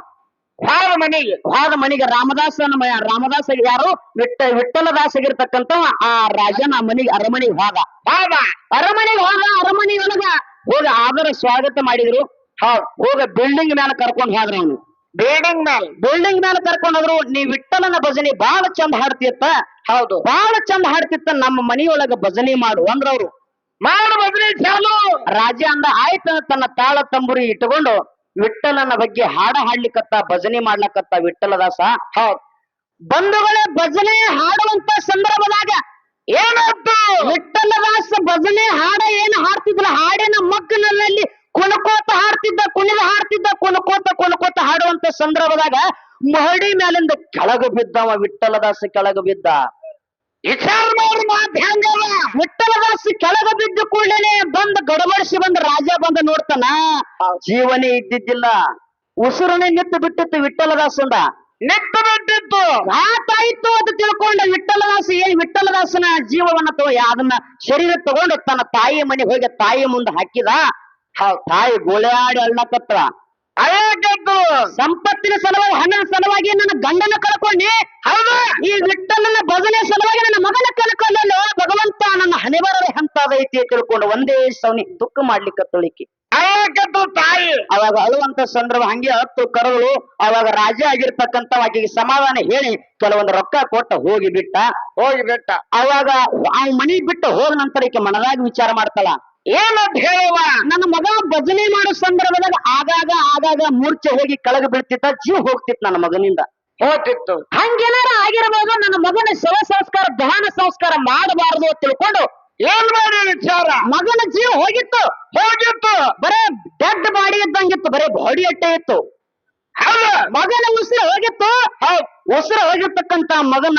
ಭಾಳ ಮನೆಗೆ ಹೋದ ಮನೆಗೆ ರಾಮದಾಸನ ರಾಮದಾಸ ಯಾರು? ವಿಟ್ಟ ವಿಠಲದಾಸಗಿರ್ತಕ್ಕಂತ ಆ ರಾಜನ ಮನೆಗೆ ಅರಮನೆಗೆ ಹೋದ. ಹೋದ ಅರಮನೆಗೆ ಹೋದ ಒಳಗ. ಹೋಗ ಆದರ ಸ್ವಾಗತ ಮಾಡಿದ್ರು. ಹೌದು. ಹೋಗ ಬಿಲ್ಡಿಂಗ್ ಮ್ಯಾಲ ಕರ್ಕೊಂಡು ಹೋದ್ರ ಅವನು. ಬಿಲ್ಡಿಂಗ್ ಮ್ಯಾಲ. ಬಿಲ್ಡಿಂಗ್ ಮ್ಯಾಲ ಕರ್ಕೊಂಡ್ ಹೋದ್ರು. ನೀ ವಿಠಲನ ಭಜನೆ ಬಾಳ ಚಂದ ಹಾಡ್ತಿತ್ತ ಹೌದು. ಬಾಳ ಚಂದ ಹಾಡ್ತಿತ್ತ ನಮ್ಮ ಮನೆಯೊಳಗ ಭಜನೆ ಮಾಡು ಅಂದ್ರ ಅವ್ರು ಮಾಡು ಬದ್ರಿ ಚಾಲು ರಾಜ ಅಂದ ಆಯ್ತ ತನ್ನ ತಾಳ ತಂಬುರಿ ಇಟ್ಟುಕೊಂಡು ವಿಠಲನ ಬಗ್ಗೆ ಹಾಡ ಹಾಡ್ಲಿಕ್ಕತ್ತ ಭಜನೆ ಮಾಡ್ಲಕತ್ತ ವಿಠಲದಾಸ ಹೌದ್. ಬಂಧುಗಳೇ ಭಜನೆ ಹಾಡುವಂತ ಸಂದರ್ಭದಾಗ ಏನಾಯ್ತು ವಿಠಲದಾಸ ಭಜನೆ ಹಾಡ ಏನ್ ಹಾಡ್ತಿದ್ರ ಹಾಡಿನ ಮಗ್ಗನಲ್ಲಿ ಕುಣಕೋತ ಹಾಡ್ತಿದ್ದ ಕುಣಿದ ಹಾಡ್ತಿದ್ದ ಕುಣಕೋತ ಕುಣಕೋತ ಹಾಡುವಂತ ಸಂದರ್ಭದಾಗ ಮಹಡಿ ಮೇಲಿಂದ ಕೆಳಗ ಬಿದ್ದವ ವಿಠಲದಾಸ ಕೆಳಗ ಬಿದ್ದ. ವಿಚಾರ ಮಾಡಿ ಮಾತ್ ಹೆಂಗವ? ವಿಠಲದಾಸ ಕೆಳಗ ಬಿದ್ದ ಕೂಡಲೇ ಬಂದ ಗಡಬಡಿಸಿ ಬಂದ ರಾಜ ಬಂದ ನೋಡ್ತಾನ. ಜೀವನೇ ಇದ್ದಿದ್ದಿಲ್ಲ. ಉಸಿರನೇ ನಿತ್ತು ಬಿಟ್ಟಿತ್ತು ವಿಠಲದಾಸಂದ ನೆಟ್ಟು ಬಿಟ್ಟಿತ್ತು. ಆತಾಯ್ತು ಅಂತ ತಿಳ್ಕೊಂಡ ವಿಠಲದಾಸ ಏನ್ ವಿಠಲದಾಸನ ಜೀವವನ್ನ ತಗೋ ಅದನ್ನ ಶರೀರ ತಗೊಂಡು ತನ್ನ ತಾಯಿ ಮನೆಗೆ ಹೋಗಿ ತಾಯಿ ಮುಂದೆ ಹಾಕಿದ. ತಾಯಿ ಗೋಳಾಡಿ ಅಳ್ಳಕತ್ರ ಸಂಪತ್ತಿನ ಸಲುವಾಗಿ ಹಣದ ಸಲುವಾಗಿ ನನ್ನ ಗಂಡನ ಕಳ್ಕೊಂಡಿ ಹೌದು. ಈ ವಿಠಲನ ಭಜನೆ ಸಲುವಾಗಿ ನನ್ನ ಮಗನ ಕಳ್ಕೊಳ್ಳಲು ಭಗವಂತ ನನ್ನ ಹಣೆ ಹಂತ ಹಂತಾದೈತಿ ಅಂತ ತಿಳ್ಕೊಂಡು ಒಂದೇ ಸವನಿ ದುಃಖ ಮಾಡ್ಲಿಕ್ಕೆ ತೊಳಿಕೆ. ತಾಯಿ. ಅವಾಗ ಅಳುವಂತ ಸಂದರ್ಭ ಹಂಗೆ ಹತ್ತು ಕರುಗಳು ಅವಾಗ ರಾಜ ಆಗಿರ್ತಕ್ಕಂತ ಆಕೆಗೆ ಸಮಾಧಾನ ಹೇಳಿ ಕೆಲವೊಂದು ರೊಕ್ಕ ಕೊಟ್ಟ ಹೋಗಿ ಬಿಟ್ಟ ಹೋಗಿ ಬಿಟ್ಟ ಅವಾಗ ಆ ಮನಿ ಬಿಟ್ಟು ಹೋದ ನಂತರ ಈಕೆ ಮನದಾಗ ವಿಚಾರ ಮಾಡ್ತಾಳ. ಏನಂತ ಹೇಳುವ ನನ್ನ ಮಗ ಭಜನೆ ಮಾಡೋ ಸಂದರ್ಭದಾಗ ಆಗಾಗ ಆಗಾಗ ಮೂರ್ಛೆ ಹೋಗಿ ಕೆಳಗೆ ಬೀಳ್ತಿತ್ತ ಜೀವ್ ಹೋಗ್ತಿತ್ತು ನನ್ನ ಮಗನಿಂದ. ಹೋಗ್ತಿತ್ತು. ಹಂಗೇನಾರ ಆಗಿರಬಹುದು ನನ್ನ ಮಗನ ಶವ ಸಂಸ್ಕಾರ ದಹನ ಸಂಸ್ಕಾರ ಮಾಡಬಾರದು ತಿಳ್ಕೊಂಡು ಏನ್ ಮಾಡಿ ವಿಚಾರ? ಮಗನ ಜೀವ ಹೋಗಿತ್ತು. ಹೋಗಿತ್ತು. ಬರೇ ಡೆಡ್ ಬಾಡಿ ಇದ್ದಂಗಿತ್ತು ಬರೇ ಬಾಡಿ ಅಟ್ಟೆ ಇತ್ತು. ಹೌದ. ಮಗನ ಉಸಿರು ಹೋಗಿತ್ತು. ಉಸಿರು ಹೋಗಿರ್ತಕ್ಕಂತ ಮಗನ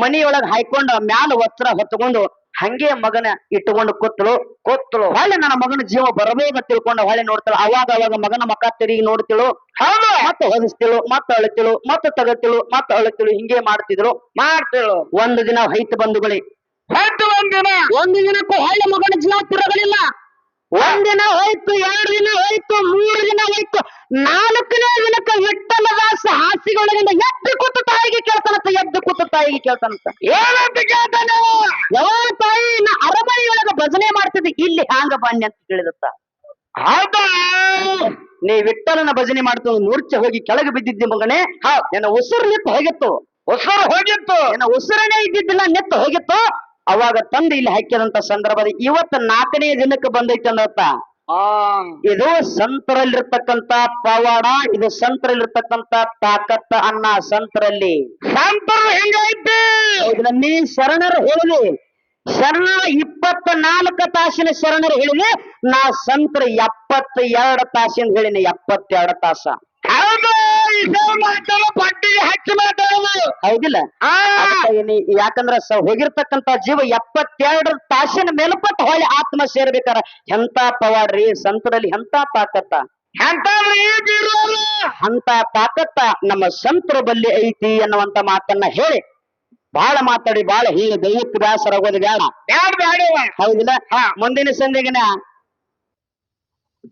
ಮನಿಯೊಳಗ ಹಾಯ್ಕೊಂಡ ಮ್ಯಾಲ ವಸ್ತ್ರ ಹೊತ್ತಕೊಂಡು ಹಂಗೆ ಮಗನ ಇಟ್ಟುಕೊಂಡು ಕೂತಳು ಕೂತಳು ಹೊಳೆ ನನ್ನ ಮಗನ ಜೀವ ಬರಬೇಕ ತಿಳ್ಕೊಂಡು ಹೊಳೆ ನೋಡ್ತಾಳು ಅವಾಗ ಅವಾಗ ಮಗನ ಮಕ್ಕ ತಿರುಗಿ ನೋಡ್ತಿಳು ಮತ್ತೆ ಹೊದಿಸ್ತಿಳು ಮತ್ತೆ ಅಳತಿಳು ಮತ್ತೆ ತಗತಿಳು ಮತ್ತೆ ಅಳತಿಳು ಹಿಂಗೆ ಮಾಡ್ತಿದ್ರು ಮಾಡ್ತಿಳು. ಒಂದು ದಿನ ಹೈತ ಬಂಧುಗಳಿ. ಹತ್ತು ಒಂದಿನ. ಒಂದು ದಿನಕ್ಕೂ ಹೊಳ್ಳೆ ಮಗನ ಜೀವ ತಿರುಗಲಿಲ್ಲ. ಒಂದಿನ ಹೋಯ್ತು ಎರಡು ದಿನ ಹೋಯ್ತು ಮೂರು ದಿನ ಹೋಯ್ತು ನಾಲ್ಕನೇ ದಿನಕ್ಕೆ ವಿಠಲದಾಸ ಹಾಸಿಗೊಳಗಿಂದ ಎದ್ದು ಕೂತು ತಾಯಿಗೆ ಕೇಳ್ತಾನಂತ ಎದ್ದು ಕೂತು ತಾಯಿಗೆ ಕೇಳ್ತಾನಂತ. ಏನಂತ ಕೇಳ್ತಾನೆ ಯಾವ ತಾಯಿ ನಾ ಅರಮನೆಯೊಳಗ ಭಜನೆ ಮಾಡ್ತಿದ್ದೆ? ಇಲ್ಲಿ ಹಾಂಗ ಬನ್ನಿ ಅಂತ ಕೇಳಿದತ್ತ. ಹೌದಾ ನೀ ವಿಠಲನ ಭಜನೆ ಮಾಡ್ತು ಮೂರ್ಛೆ ಹೋಗಿ ಕೆಳಗೆ ಬಿದ್ದಿದ್ದಿ ಮಗನೇ. ಹಾ. ನನ್ನ ಉಸಿರು ನಿತ್ತು ಹೋಗಿತ್ತು. ಉಸಿರು ಹೋಗಿತ್ತು. ನಿನ್ನ ಉಸಿರನೇ ಇದ್ದಿದ್ದಿಲ್ಲ ನೆತ್ತು ಹೋಗಿತ್ತು. ಅವಾಗ ತಂದು ಇಲ್ಲಿ ಹಾಕಿದಂತ ಸಂದರ್ಭದ ಇವತ್ತು ನಾಲ್ಕನೇ ದಿನಕ್ಕೆ ಬಂದೈತೆ ಅಂದತ್ತ ಇದು ಸಂತರಲ್ಲಿರ್ತಕ್ಕಂತ ಪವಾಡ ಇದು ಸಂತರಲ್ಲಿರ್ತಕ್ಕಂತ ತಾಕತ್ತ ಅನ್ನ ಸಂತರಲ್ಲಿ. ಸಂತರು ಹೆಂಗೈತಿ? ಇದನ್ನೇ ಶರಣರು ಹೇಳಿ. ಶರಣ ಇಪ್ಪತ್ತ ನಾಲ್ಕು ತಾಸಿನ ಶರಣರು ಹೇಳಿ ನಾ ಸಂತರ ಎಪ್ಪತ್ತ ಎರಡು ತಾಸಿನ ಹೇಳಿನಿ ಎಪ್ಪತ್ತೆರಡು ತಾಸ. ಪಟ್ಟಿಗೆ ಹಚ್ಚಿ ಹೌದಿಲ್ಲ ಆ ಯಾಕಂದ್ರ ಸ ಹೋಗಿರ್ತಕ್ಕಂತ ಜೀವ ಎಪ್ಪತ್ತೆರಡು ತಾಸಿನ ಮೇಲ್ಪಟ್ಟು ಹೊಳ್ಳಿ ಆತ್ಮ ಸೇರ್ಬೇಕಾರ. ಎಂತ ಪವಾಡ್ರಿ? ಸಂತರಲ್ಲಿ ಎಂತ ತಾಕತ್ತ ಅಂತ ತಾಕತ್ತ ನಮ್ಮ ಸಂತರ ಬಲ್ಲಿ ಐತಿ ಅನ್ನುವಂತ ಮಾತನ್ನ ಹೇಳಿ. ಬಾಳ ಮಾತಾಡಿ ಬಾಳ ಹೀಗೆ ದೈವಕ್ಕೆ ಬ್ಯಾಸರ ಹೋಗೋದು ಬೇಡ. ಬ್ಯಾಡ ಬ್ಯಾಡವ ಹೌದಿಲ್ಲ? ಹಾ. ಮುಂದಿನ ಸಂದಿಗಿನ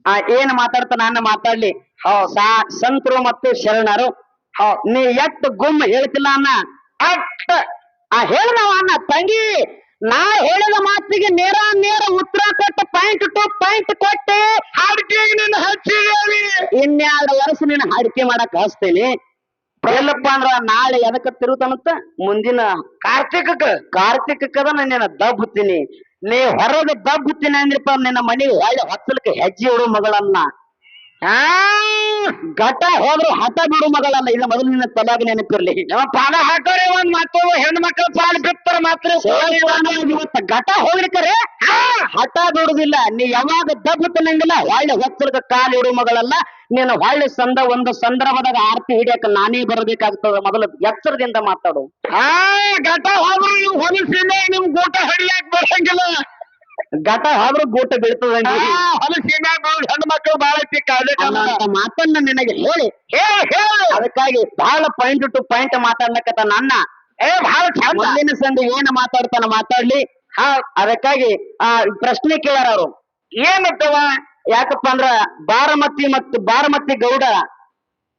ಆ ಏನ್ ಮಾತಾಡ್ತ ನಾನು ಮಾತಾಡ್ಲಿ. ಸಾ- ಸಂತರು ಮತ್ತು ಶರಣರು. ನೀ ಎಟ್ ಗುಮ್ಮ ಹೇಳ್ತಿಲ್ಲ ಅನ್ನ? ಅಟ್. ಆ ಹೇಳಿದವ ಅನ್ನ, ತಂಗಿ, ನಾ ಹೇಳಿದ ಮಾತಿಗೆ ನೇರ ನೇರ ಉತ್ತರ ಕೊಟ್ಟು ಪಾಯಿಂಟ್ ಟು ಪಾಯಿಂಟ್ ಕೊಟ್ಟು ಹಚ್ಚಿದೇವಿ ಇನ್ಯಾಎರಡು ವರ್ಷ ನೀನು ಹಾಡಿಕೆ ಮಾಡಕ್ ಹಚ್ತೇನೆ. ಎಲ್ಲಪ್ಪ ಅಂದ್ರ ನಾಳೆ ಎದಕ ತಿರುತನಂತ ಮುಂದಿನ ಕಾರ್ತಿಕಕ್ಕ, ಕಾರ್ತಿಕಕ್ಕದ ನಿನ್ನ ದಬ್ಬುತ್ತೀನಿ ನೀ ಹೊರಗೆ ದಬ್ಬುತ್ತೀನಿ ಅಂದ್ರಪ್ಪ, ನಿನ್ನ ಮನೆ ಒಳ್ಳೆ ಹೊತ್ತಲಕ್ಕೆ ಹೆಜ್ಜೆ ಇಡು ಮಗಳನ್ನ. ಆ ಘಟ ಹೋದ್ರು ಹಠ ಬಿಡು ಮಗಳಲ್ಲ ಇದು ಮೊದಲು ನಿನ್ನ ತಲೆಗೆ ನೆನಪಿರ್ಲಿ. ನಮ್ಮ ಪಾದ ಹಾಕೋರೆ ಒಂದ್ ಮಾತು ಹೆಣ್ಣು ಮಕ್ಕಳ ಪಾಲು ಬಿತ್ತರ ಮಾತ್ರ ಇವತ್ತ ಘಟ ಹೋಗ್ಲಿಕ್ಕರೆ ಹಠ ಬಿಡುದಿಲ್ಲ. ನೀ ಯಾವಾಗ ದಬ್ಬುತ್ತನಂಗಿಲ್ಲ ಒಳ್ಳೆ ಹೊತ್ತಿರದ ಕಾಲು ಇಡು ಮಗಳಲ್ಲ. ನೀನು ಒಳ್ಳೆ ಸಂದ ಒಂದು ಸಂದರ್ಭದಾಗ ಆರ್ತಿ ಹಿಡಿಯಕ ನಾನೇ ಬರಬೇಕಾಗ್ತದ. ಮೊದಲು ಎಚ್ಚರದಿಂದ ಮಾತಾಡು. ಆ ಘಟ ಹೋದ್ರು ನೀವು ಹೊಲಸಿನ ನಿಮ್ ಗೂಟ ಹಡಿಯಾಕ್ ಬರಂಗಿಲ್ಲ. ಘಟ ಆದ್ರೂ ಗೂಟ ಬೀಳ್ತದ ಹೆಣ್ಣು ಮಕ್ಕಳು ಬಹಳ ಐತಿ ಮಾತನ್ನ ನಿನಗೆ ಹೇಳಿ. ಹೇಳಿ ಹೇ ಅದಕ್ಕಾಗಿ ಬಹಳ ಪಾಯಿಂಟ್ ಟು ಪಾಯಿಂಟ್ ಮಾತಾಡ್ಲಕತ್ತ ನನ್ನ. ಏ ಬಹಳ ಚಂದ. ಮುಂದಿನ ಸಂಧಿ ಏನ್ ಮಾತಾಡ್ತಾನ ಮಾತಾಡ್ಲಿ. ಹಾ ಅದಕ್ಕಾಗಿ ಆ ಪ್ರಶ್ನೆ ಕೇಳಾರ ಅವರು. ಏನತ್ತವ ಯಾಕಪ್ಪ ಅಂದ್ರ ಬಾರಮತಿ ಮತ್ತು ಬಾರಮತಿ ಗೌಡ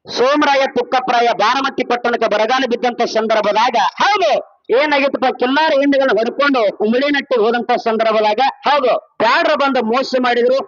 ಸೋಮರಾಯ ತುಕ್ಕಪ್ರಾಯ ಬಾರಮತಿ ಪಟ್ಟಣಕ್ಕೆ ಬರಗಾಲ ಬಿದ್ದಂತ ಸಂದರ್ಭದಾಗ ಹೌದು. ಏನಾಗಿತ್ತಪ್ಪ? ಕಿಲ್ಲಾರ ಹಿಂದೆಗಳನ್ನ ಹೊಡ್ಕೊಂಡು ಉಂಬಳಿ ನಟ್ಟಿ ಹೋದಂತ ಸಂದರ್ಭದಾಗ ಹೌದು, ಬ್ಯಾಡ್ರ ಬಂದು ಮೋಸ ಮಾಡಿದ್ರು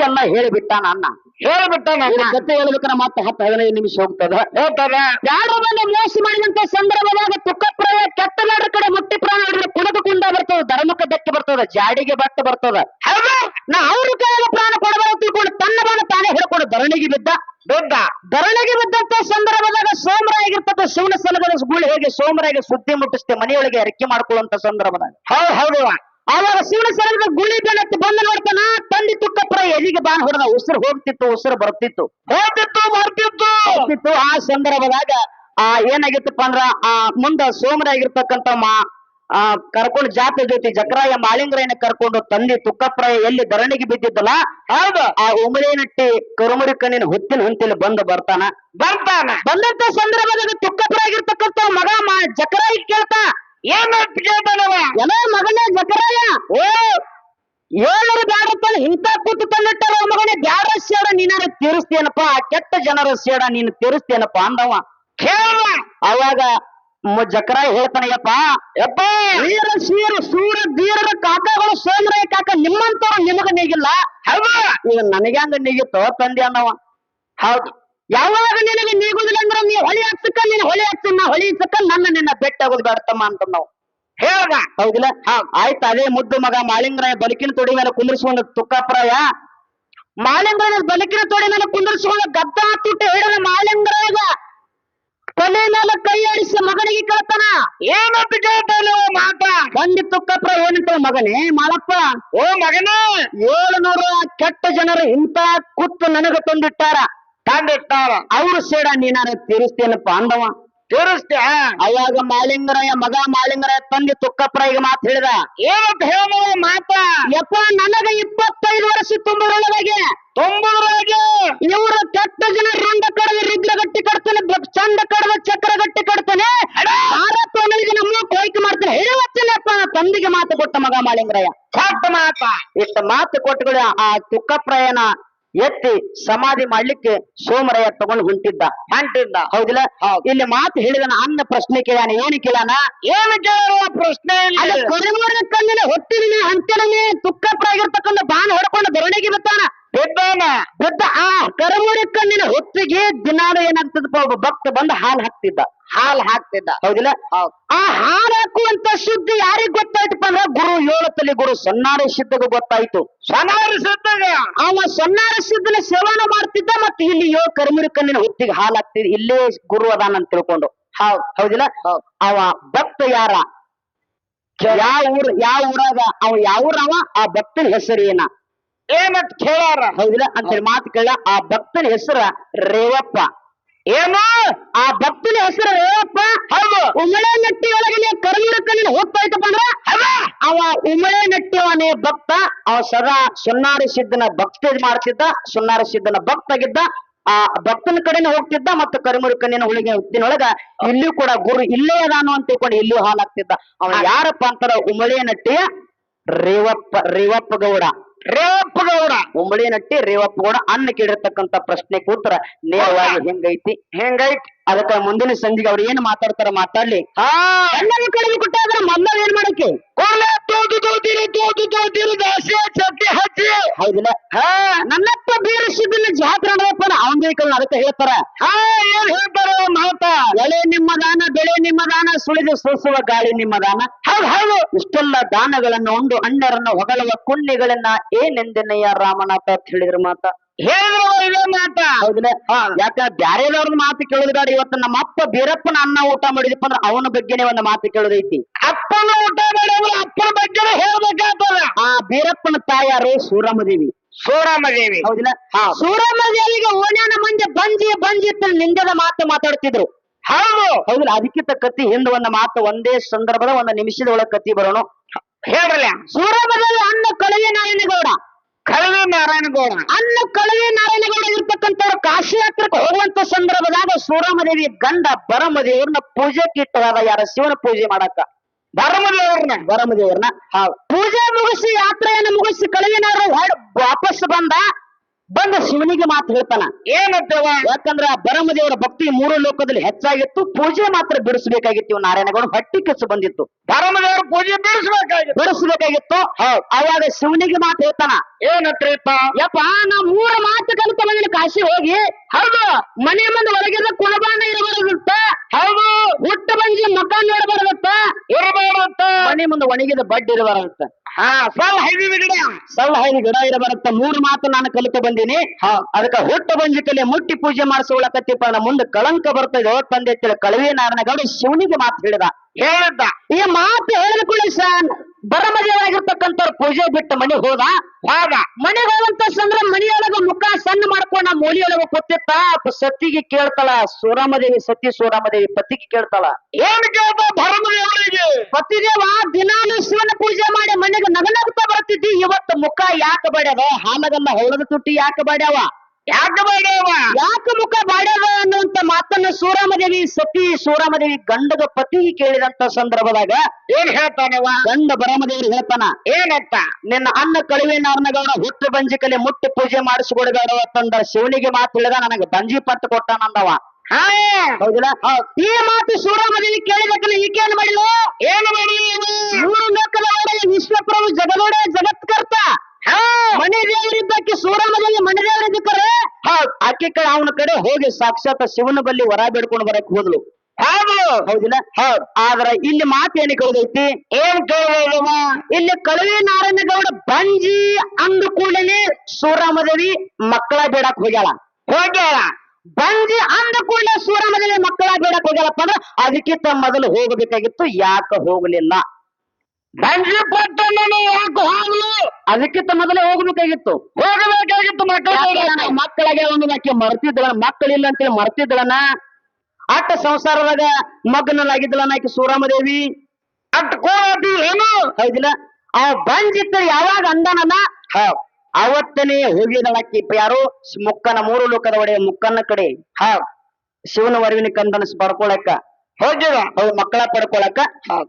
ಎಲ್ಲ ಹೇಳಿಬಿಟ್ಟಾನ ಅನ್ನ ಹೇಳ್ಬಿಟ್ಟಾನ ಇದ್ರ ಕತೆ ಹೇಳ್ಬೇಕಂದ್ರ ಮತ್ತೆ ಹತ್ತು ಹದಿನೈದು ನಿಮಿಷ ಹೋಗ್ತದ. ಹೇಳ್ತಾನ ಯಾರೊಬ್ಬನ ಮೋಸ ಮಾಡಿದಂತ ಸಂದರ್ಭದಾಗ ತುಕ್ಕಪ್ರಾಯ ಕೆಟ್ಟ ನಾಡ ಕಡೆ ಮುಟ್ಟಿ ಪ್ರಾಣ ಹಿಡಿದ್ರೆ ಕುಣದ ಕುಂಡ ಬರ್ತದ ಧರ್ಮಕ್ಕೆ ಧಕ್ಕೆ ಬರ್ತದ ಜಾಡಿಗೆ ಬಟ್ಟ ಬರ್ತದ. ಹೌದು ನಾ ಅವ್ರ ಕೈಯಾಗ ಪ್ರಾಣ ಕೊಡಬಾರ ತಿಳ್ಕೊಂಡು ತನ್ನ ಬಾಣ ತಾನೇ ಹಿಡ್ಕೊಂಡು ಧರಣಿಗೆ ಬಿದ್ದ. ಬಿದ್ದ. ಧರಣಿಗೆ ಬಿದ್ದಂತ ಸಂದರ್ಭದಾಗ ಸೋಮರಾಗಿರ್ತಕ್ಕ ಶಿವನ ಸಲಗದ ಗುಳಿ ಹೇಗೆ ಸೋಮರಾಗಿ ಸುದ್ದಿ ಮುಟ್ಟಿಸ್ತೆ ಮನೆಯೊಳಗೆ ಅರಿಕೆ ಮಾಡ್ಕೊಳ್ಳುವಂತ ಸಂದರ್ಭದಾಗ. ಹೌದು ಹೌದು. ಆವಾಗ ಶಿವನ ಸರದ ಗುಳಿ ಬೆನ್ನತ್ತಿ ಬಂದು ನೋಡ್ತಾನ ತಂದಿ ತುಕ್ಕಪ್ಪರ ಎದಿಗೆ ಬಾಣ ಹೊಡೆದ? ಉಸಿರು ಹೋಗ್ತಿತ್ತು ಉಸಿರು ಬರ್ತಿತ್ತು. ಹೋಗ್ತಿತ್ತು ಬರ್ತಿತ್ತು. ಹೋಗ್ತಿತ್ತು ಆ ಸಂದರ್ಭದಾಗ ಆ ಏನಾಗಿತ್ತಪ್ಪ ಅಂದ್ರ ಆ ಮುಂದ ಸೋಮರಾಗಿರ್ತಕ್ಕಂಥ ಮಾ ಆ ಕರ್ಕೊಂಡು ಜಾತಿ ಜೊತೆ ಜಕರಾಯ ಮಾಳಿಂಗರಾಯನ ಕರ್ಕೊಂಡು ತಂದಿ ತುಕ್ಕಪ್ರಾಯ ಎಲ್ಲಿ ಧರಣಿಗೆ ಬಿದ್ದಿದ್ದಲ್ಲ ಹೌದು. ಆ ಉಮರೇನಟ್ಟಿ ಕರುಮರಿ ಕಣ್ಣಿನ ಹುತ್ತಿನ ಹಂತಲ್ಲಿ ಬಂದು ಬರ್ತಾನ. ಬರ್ತಾನ. ಬಂದಂತ ಸಂದರ್ಭದಾಗ ತುಕ್ಕಪ್ರಾಗಿರ್ತಕ್ಕಂತ ಮಗ ಮಾ ಜಕರಾಯಿ ಕೇಳ್ತಾ ಏನ್ ಕೇಳ್ತಾನವ ಎಲ್ಲ ಮಗನೇ ಜಕರಾಯ. ಓ! ಏಳರು ಬ್ಯಾಡತ್ತಲ್ಲ ಇಂಥ ಕೂತು ತಂದಿಟ್ಟಾರ ಮಗನೇ. ಬ್ಯಾಡ ಸೇಡ ನೀನಾರ ತೀರಿಸ್ತೇನಪ್ಪ ಆ ಕೆಟ್ಟ ಜನರ ಸೇಡ ನೀನು ತೀರಿಸ್ತೇನಪ್ಪ ಅಂದವ. ಕೇಳ ಅವಾಗ ಜಕರಾಯ ಹೇಳ್ತಾನಯ್ಯಪ್ಪ ಯಪ್ಪ ವೀರ ಶೀರ ಸೂರ ದೀರರ ಕಾಕಗಳು ಸೋಮರಾಯ ಕಾಕ ನಿಮ್ಮಂತವ್ರು ನಿಮಗ ನೀಗಿಲ್ಲ. ಹೌದು. ಈಗ ಹಂಗ ನೀಗಿತ್ತೋ ತಂದೆ ಅನ್ನವ. ಹೌದು. ಯಾವಾಗ ನಿನಗೆ ನೀಗುದಿಲ್ಲ ಅಂದ್ರೆ ನೀ ಹೊಳಿ ಹಚ್ಚಕ್ಕ ನೀನು ಹೊಳಿ ಹಚ್ಚ ನಾ ಹೊಳಿ ಹಚ್ಚಕ್ಕ ನನ್ನ ಆಗೋದು ಬೇಡತಮ್ಮ ಅಂತ ನಾವು. ಹೇಳ್ಗ. ಹೌದಿಲ್ಲ? ಆಯ್ತು ಅದೇ ಮುದ್ದು ಮಗ ಮಾಲಿಂಗ್ರಾಯ ಬಲಕಿನ ತೊಡಿ ಮೇಲೆ ತುಕ್ಕ ತುಕ್ಕಪ್ರಾಯ ಮಾಳಿಂಗರಾಯ ಬಲಕಿನ ತೊಡಿ ಮೇಲೆ ಕುಂದಿರ್ಸ್ಕೊಂಡು ಗದ್ದ ತುಟ್ಟಿ ಹಿಡಿದ ಮಾಳಿಂಗರಾಯಗ ಕೊನೆ ಮೇಲೆ ಕೈ ಆಡಿಸಿ ಮಗನಿಗೆ ಕೇಳ್ತಾನ. ಏನು ಕೇಳ್ತಾನವ ಮಾತ? ಬಂದಿ ತುಕ್ಕಪ್ರಾಯ ಏನಿತ್ತು ಮಗನೇ ಮಾಲಪ್ಪ. ಓ ಮಗನೇ. ಏಳುನೂರ ಕೆಟ್ಟ ಜನರು ಇಂತ ಕುತ್ತು ನನಗ ತಂದಿಟ್ಟಾರ. ತಂದಿಟ್ಟಾರ. ಅವ್ರು ಸೇಡ ನೀನಾರ ತೀರಿಸ್ತೇನಪ್ಪ ಅಂದವ. ತೀರಿಸ್ತ್ಯಾ? ಅಯ್ಯಾಗ ಮಾಲಿಂಗರಯ್ಯ ಮಗ ಮಾಲಿಂಗರಯ್ಯ ತಂದೆ ತುಕ್ಕಪ್ರಾಯಿಗೆ ಮಾತು ಹೇಳಿದ. ಏನಂತ ಹೇಳುವ ಮಾತ? ಯಪ್ಪ ನನಗ ಇಪ್ಪತ್ತೈದು ವರ್ಷ ತುಂಬರೊಳಗೆ ತುಂಬುದ್ರಾಗೆ ಇವರು ಕೆಟ್ಟ ಜನ ರಂಡ ಕಡದ ರುದ್ರಗಟ್ಟಿ ಕಟ್ತಾನೆ ಬ- ಚಂದ ಕಡದ ಚಕ್ರಗಟ್ಟಿ ಕಟ್ತಾನೆ. ಆರೋಪಿಗೆ ನಮ್ಮ ಕೋಯ್ಕೆ ಮಾಡ್ತಾನೆ. ಅಪ್ಪ ತಂದಿಗೆ ಮಾತು ಕೊಟ್ಟ ಮಗ ಮಾಲಿಂಗರಯ್ಯ ಕೊಟ್ಟ ಮಾತ? ಇಷ್ಟ ಮಾತು ಕೊಟ್ಟುಗಳು ಆ ತುಕ್ಕಪ್ರಾಯನ ಎತ್ತಿ ಸಮಾಧಿ ಮಾಡ್ಲಿಕ್ಕೆ ಸೋಮರಯ್ಯ ತಗೊಂಡು ಹೊಂಟಿದ್ದ. ಹಂಟಿದ್ದ ಹೌದಿಲ್ಲ? ಹೌದು. ಇಲ್ಲಿ ಮಾತು ಹೇಳಿದನ ಅನ್ನ ಪ್ರಶ್ನೆ ಕೇಳಾನ ಏನು ಕೇಳಾನ ಏನು ಕೇಳುವ ಪ್ರಶ್ನೆ? ಇಲ್ಲ ಕೊರಮೂರ ಹೊತ್ತಿನ ಹೊಟ್ಟಿನ ತುಕ್ಕಪ್ಪ ಆಗಿರತಕ್ಕಂತ ಬಾಣ ಹೊಡ್ಕೊಂಡು ಧರಣಿಗೆ ಬಿದ್ದಾನ ಬಿದ್ದಾನ ಬಿದ್ದ ಆ ಕರಮೂರಿ ಕಣ್ಣಿನ ಹೊತ್ತಿಗೆ ದಿನಾಲು ಏನಾಗ್ತದಪ್ಪ ಒಬ್ಬ ಭಕ್ತ ಬಂದು ಹಾಲು ಹಾಕ್ತಿದ್ದ. ಹಾಲು ಹಾಕ್ತಿದ್ದ. ಹೌದಿಲ್ಲ? ಹೌದು. ಆ ಹಾಲು ಹಾಕುವಂತ ಸುದ್ದಿ ಯಾರಿಗ್ ಗೊತ್ತಾಯ್ತಪ್ಪ ಅಂದ್ರ ಗುರು ಏಳು ತಲೆ ಗುರು ಸನ್ನಾರ ಸಿದ್ಧಗ ಗೊತ್ತಾಯ್ತು. ಸಮಾರಿಸಿದ್ದಾಗ ಅವ ಸನ್ನಾರ ಸಿದ್ಧನ ಸೇವನ ಮಾಡ್ತಿದ್ದ ಮತ್ತೆ ಇಲ್ಲಿ ಯೋ ಕರಿಮುರಿ ಕಣ್ಣಿನ ಹೊತ್ತಿಗೆ ಹಾಲು ಹಾಕ್ತಿದ್ದ. ಇಲ್ಲೇ ಗುರು ಅದಾನ ಅಂತ ತಿಳ್ಕೊಂಡು. ಹೌದ್. ಹೌದಿಲ್ಲ? ಹೌದ್. ಅವ ಭಕ್ತ ಯಾರ? ಯಾವ ಊರ್ ಯಾವ ಊರಾಗ? ಅವ ಯಾವ ಊರವ? ಆ ಭಕ್ತನ ಹೆಸರು ಏನ? ಏನಂತ ಕೇಳಾರ? ಹೌದಿಲ್ಲ ಅಂತ ಮಾತು ಕೇಳ ಆ ಭಕ್ತನ ಹೆಸರ ರೇವಪ್ಪ. ಏನು? ಆ ಭಕ್ತನ ಹೆಸರು ರೇವಪ್ಪ? ಹೌದು. ಉಮಳೆ ನಟ್ಟಿ ಒಳಗೆ ಕರಿಮುರಿ ನೀನು ಹೋಗ್ತಾಯ್ತಪ್ಪ ಅಂದ್ರ ಅವ ಉಮಳೆ ನಟ್ಟಿಯವನೇ ಭಕ್ತ ಅವ ಸದಾ ಸುನ್ನಾರಿ ಸಿದ್ಧನ ಭಕ್ತ ಮಾಡ್ತಿದ್ದ ಸುನ್ನಾರಿ ಸಿದ್ಧನ ಭಕ್ತಾಗಿದ್ದ ಆ ಭಕ್ತನ ಕಡೆನೆ ಹೋಗ್ತಿದ್ದ ಮತ್ತು ಕರಿಮುರಿ ಕಣ್ಣಿನ ಹುಳಿಗೆ ಹೊತ್ತಿನೊಳಗ ಇಲ್ಲಿಯೂ ಕೂಡ ಗುರು ಇಲ್ಲೇ ಅದಾನು ಅಂತ ತಿಳ್ಕೊಂಡು ಇಲ್ಲಿಯೂ ಹಾಲಾಗ್ತಿದ್ದ. ಅವ ಯಾರಪ್ಪ ಅಂತಾರ? ಉಮಳೆ ನಟ್ಟಿಯ ರೇವಪ್ಪ ರೇವಪ್ಪ ಗೌಡ. ರೇವಪ್ಪ ಉಂಬಳಿ ನಟ್ಟಿ ರೇವಪ್ಪ ಗೌಡ ಅನ್ನ ಕೇಳಿರ್ತಕ್ಕಂತ ಪ್ರಶ್ನೆಗೆ ಉತ್ತರ ನೇರವಾಗಿ ಹೆಂಗೈತಿ? ಹೆಂಗೈತಿ? ಅದಕ್ಕ ಮುಂದಿನ ಸಂಧಿಗೆ ಅವ್ರು ಏನ್ ಮಾತಾಡ್ತಾರ ಮಾತಾಡ್ಲಿ. ಹಾ. ಎಲ್ಲರೂ ಕಡಿಮೆ ಕೊಟ್ಟಾದ್ರೆ ಮೊದ್ಲ ಏನ್ ಮಾಡಕ್ಕೆ? ಕೊನೆ ತೋದು ತೋದಿರು ತೋದು ತೋದಿರು ದಾಸಿ ಹಚ್ಚಿ. ಹೌದಿಲ್ಲ? ಹಾ. ನನ್ನಪ್ಪ ಬೀರಿಸಿದ್ದನ್ನ ಜಾತ್ರೆ ನಡೆಯಪ್ಪ ಅವನ್ ಬೇಕಲ್ಲ ಅದಕ್ಕೆ ಹೇಳ್ತಾರ. ಹಾ ಏನ್ ಹೇಳ್ತಾರ ಮಾತ. ಎಳೆ ನಿಮ್ಮ ದಾನ ಬೆಳೆ ನಿಮ್ಮ ದಾನ ಸುಳಿದು ಸೋಸುವ ಗಾಳಿ ನಿಮ್ಮ ದಾನ. ಹೌದು ಹೌದು. ಇಷ್ಟೆಲ್ಲ ದಾನಗಳನ್ನು ಉಂಡು ಅಣ್ಣರನ್ನು ಹೊಗಳುವ ಕುಣ್ಣಿಗಳನ್ನ ಏನೆಂದೆನಯ್ಯ ರಾಮನಾಥ ಅಂತ ಹೇಳಿದ್ರ ಮಾತ. ಹೇಳಿದ್ರು ಇದೇ ಮಾತ. ಹೌದಿಲ್ಲ ಯಾಕ ಬ್ಯಾರೇದವ್ರ ಮಾತು ಕೇಳೋದ್ಗಾಡಿ ಇವತ್ತು ನಮ್ಮ ಅಪ್ಪ ಬೀರಪ್ಪನ ಅನ್ನ ಊಟ ಮಾಡಿದಪ್ಪ ಅಂದ್ರೆ ಅವನ ಬಗ್ಗೆನೆ ಒಂದು ಮಾತು ಕೇಳೋದೈತಿ. ಅಪ್ಪನ ಊಟ ಮಾಡಿದ್ರೆ ಅಪ್ಪನ ಬಗ್ಗೆ ಹೇಳ್ಬೇಕಾಗ್ತದ. ಆ ಬೀರಪ್ಪನ ತಾಯಾರು ಸೂರಮದೇವಿ ಸೂರಮದೇವಿ ಹೌದಿಲ್ಲ ಸೂರಮದೇವಿಗೆ ಓಣ್ಯಾನ ಮಂದಿ ಬಂಜಿ ಬಂಜಿ ಅಂತ ನಿಂದದ ಮಾತು ಮಾತಾಡ್ತಿದ್ರು. ಹೌದು. ಹೌದಿಲ್ಲ ಅದಕ್ಕಿಂತ ಕತ್ತಿ ಹಿಂದ ಒಂದ್ ಮಾತು ಒಂದೇ ಸಂದರ್ಭದ ಒಂದ್ ನಿಮಿಷದ ಒಳಗೆ ಕತ್ತಿ ಬರೋಣ. ಹೇಳ್ರಲ್ಲ? ಸೂರಮದೇವಿ ಅನ್ನ ಕಳೆಯ ನಾರಾಯಣಗೌಡ. ಕಳವಿ ನಾರಾಯಣಗೌಡ ಅನ್ನ ನಾರಾಯಣ ನಾರಾಯಣಗೌಡ ಇರ್ತಕ್ಕಂಥವ್ರು ಕಾಶಿ ಹತ್ರಕ್ಕೆ ಹೋಗುವಂತ ಸಂದರ್ಭದಾಗ ಸೂರಮದೇವಿ ಗಂಡ ಬರಮದೇವ್ರನ್ನ ಪೂಜೆಗೆ ಇಟ್ಟದಾಗ ಯಾರ ಶಿವನ ಪೂಜೆ ಮಾಡಾಕ ಬರಮದೇವ್ರನ್ನ. ಬರಮದೇವ್ರನ್ನ. ಪೂಜೆ ಮುಗಿಸಿ ಯಾತ್ರೆಯನ್ನು ಮುಗಿಸಿ ಕಳವಿನಾರ ವಾಪಸ್ ಬಂದ ಬಂದ ಶಿವನಿಗೆ ಮಾತು ಹೇಳ್ತಾನ. ಏನಂತವ? ಯಾಕಂದ್ರ ಬರಮದೇವರ ಭಕ್ತಿ ಮೂರು ಲೋಕದಲ್ಲಿ ಹೆಚ್ಚಾಗಿತ್ತು. ಪೂಜೆ ಮಾತ್ರ ಬಿಡಿಸಬೇಕಾಗಿತ್ತು. ಇವ್ ನಾರಾಯಣಗೌಡ ಹೊಟ್ಟಿ ಕೆಸು ಬಂದಿತ್ತು. ಬರಮದೇವರ ಪೂಜೆ ಬಿಡಿಸಬೇಕಾಗಿತ್ತು. ಬಿಡಿಸಬೇಕಾಗಿತ್ತು. ಅವಾಗ ಶಿವನಿಗೆ ಮಾತು ಹೇಳ್ತಾನ. ಏನಂತ್ರಿಪ್ಪ? ಯಪ್ಪ ನಾ ಮೂರ ಮಾತು ಕಲಿತ ಬಂದಿನ ಕಾಶಿ ಹೋಗಿ ಹೌದು. ಮನೆ ಮುಂದೆ ಒಳಗಿದ ಕುಲಬಾಣ ಇರಬಾರದತ್ತ ಹೌದು. ಹುಟ್ಟ ಬಂಜಿ ಮಕ್ಕ ನೋಡಬಾರದತ್ತ ಇರಬಾರದಂತ. ಮನೆ ಮುಂದೆ ಒಣಗಿದ ಬಡ್ಡಿ ಇರಬಾರದತ್ತ ಹಾ ಸಲ್ ಹೈದಿ ಗಿಡ. ಇರಬಾರತ್ತ ಮೂರು ಮಾತು ನಾನು ಕಲಿತು ಬಂದೀನಿ. ಅದಕ್ಕ ಹುಟ್ಟ ಬಂಜಿ ಕಲೆ ಮುಟ್ಟಿ ಪೂಜೆ ಮಾಡಿಸ್ಕೊಳಕತ್ತಿಪ್ಪ ಮುಂದೆ ಕಳಂಕ ಬರ್ತದೆ. ತಂದೆ ಕಳವೆ ನಾರಾಯಣಗೌಡ ಶಿವನಿಗೆ ಮಾತು ಹೇಳಿದ. ಹೇಳಿದ್ದ. ಈ ಮಾತು ಹೇಳಿದ ಕೂಡ ಬರಮದೇವರಾಗಿರ್ತಕ್ಕಂಥವ್ರು ಪೂಜೆ ಬಿಟ್ಟು ಮನೆಗೆ ಹೋದ ಹೋದ ಮನೆಗೆ ಹೋದಂತ ಸಂದ್ರ ಮನೆಯೊಳಗ ಮುಖ ಸಣ್ಣ ಮಾಡ್ಕೊಂಡ ಮೂಲಿಯೊಳಗ ಕೂತಿತ್ತ ಅಪ್ಪ ಸತ್ತಿಗೆ ಕೇಳ್ತಾಳ ಸೂರಾಮದೇವಿ ಸತಿ ಸೂರಾಮದೇವಿ ಪತಿಗೆ ಕೇಳ್ತಾಳ. ಏನ್ ಕೇಳ್ತ ಧರ್ಮದೇವರಿಗೆ ಪತಿದೇವ ದಿನಾನು ಶಿವನ ಪೂಜೆ ಮಾಡಿ ಮನೆಗೆ ನಗನಗ್ತಾ ಬರ್ತಿದ್ದಿ ಇವತ್ತು ಮುಖ ಯಾಕೆ ಬಾಡ್ಯಾವ? ಹಾಲಗಲ್ಲ ಹೊಳದ ತುಟ್ಟಿ ಯಾಕೆ ಬಾಡ್ಯಾವ? ಯಾಕೆ ಬೇಡವ? ಯಾಕೆ ಮುಖ ಬಾಡ್ಯದ ಅನ್ನುವಂತ ಮಾತನ್ನ ಸೂರಾಮದೇವಿ ಸತಿ ಸೂರಾಮದೇವಿ ಗಂಡದ ಪತಿ ಕೇಳಿದಂತ ಸಂದರ್ಭದಾಗ ಏನ್ ಹೇಳ್ತಾನವ? ಗಂಡ ಬರಮದೇವ್ರು ಹೇಳ್ತಾನ ಏನಂತ ನಿನ್ನ ಅನ್ನ ಕಳುವೆ ನಾರ್ನಗೌಡ ಹುಟ್ಟು ಬಂಜಿ ಕಲಿ ಮುಟ್ಟಿ ಪೂಜೆ ಮಾಡಿಸ್ಕೊಡ್ಬೇಡ ತಂದ ಶಿವನಿಗೆ ಮಾತು ಹೇಳಿದ ನನಗೆ ಬಂಜಿ ಪಟ್ಟು ಕೊಟ್ಟಾನಂದವ. ಹೌದಿಲ್ಲ? ಈ ಮಾತು ಸೂರಾಮದೇವಿ ಕೇಳಿದಕ್ಕೆ ಈಕೆ ಏನ್ ಮಾಡಿಲ್ಲ ಏನು ಮಾಡಿ ಮೂರು ಲೋಕದ ವಿಶ್ವಪ್ರಭು ಜಗದೋಡ ಜಗತ್ಕರ್ತ. ಮನೆ ದೇವರಿದ್ದಕ್ಕೆ ಸೂರಮದೇವಿ ಮನೆ ದೇವರಿದ್ದಕ್ಕರೆ ಆಕೆ ಕಡೆ ಅವನ ಕಡೆ ಹೋಗಿ ಸಾಕ್ಷಾತ್ ಶಿವನ ಬಲ್ಲಿ ವರ ಬೇಡ್ಕೊಂಡು ಬರಕ್ ಹೋದ್ಲು. ಹೌದು. ಹೌದಿಲ್ಲ? ಹೌದ್ ಆದ್ರ ಇಲ್ಲಿ ಮಾತು ಏನಿ ಕಳೆದೈತಿ ಏನ್ ಕೇಳುವ ಇಲ್ಲಿ ಕಳವಿ ನಾರಾಯಣಗೌಡ ಬಂಜಿ ಅಂದ ಕೂಡಲೇ ಸೂರಮದೇವಿ ಮಕ್ಕಳ ಬೇಡಕ್ ಹೋಗ್ಯಾಳ. ಹೋಗ್ಯಾಳ? ಬಂಜಿ ಅಂದ ಕೂಡಲೇ ಸೂರಮದೇವಿ ಮಕ್ಕಳ ಬೇಡಕ್ ಹೋಗ್ಯಾಳಪ್ಪ ಅಂದ್ರೆ ಅದಕ್ಕಿಂತ ಮೊದಲು ಹೋಗಬೇಕಾಗಿತ್ತು ಯಾಕೆ ಹೋಗಲಿಲ್ಲ? ಪಟ್ಟಣ್ಣನು ಯಾಕೆ ಹೋಗ್ಲು. ಅದಕ್ಕಿಂತ ಮೊದಲೇ ಹೋಗ್ಬೇಕಾಗಿತ್ತು. ಹೋಗಬೇಕಾಗಿತ್ತು ಮಕ್ಕಳು ಮಕ್ಕಳಿಗೆ ಒಂದು ಆಕೆ ಮರ್ತಿದ್ದಳ ಮಕ್ಕಳಿಲ್ಲ ಅಂತೇಳಿ ಮರ್ತಿದ್ದಳನ ಅಟ್ಟ ಸಂಸಾರದಾಗ ಮಗ್ನಲಾಗಿದ್ದಳನ ಆಕೆ ಸೂರಮದೇವಿ ಅಟ್ ಕೋಡಿ ಏನು? ಹೌದಿಲ್ಲ. ಆ ಬಂಜಿತ್ತು ಯಾವಾಗ ಅಂದನಲ್ಲ ಅವತ್ತನೇ ಹೋಗಿದಳಕ್ಕಿ ಯಾರು? ಮುಕ್ಕನ ಮೂರು ಲೋಕದ ಒಡೆಯ ಮುಕ್ಕನ್ನ ಕಡೆ. ಹಾ ಶಿವನ ವರವಿನ ಕಂದನ ಬರ್ಕೊಳಕ ಹೋಗಿದ ಅವ್ರ ಮಕ್ಕಳ ಪಡ್ಕೊಳಕ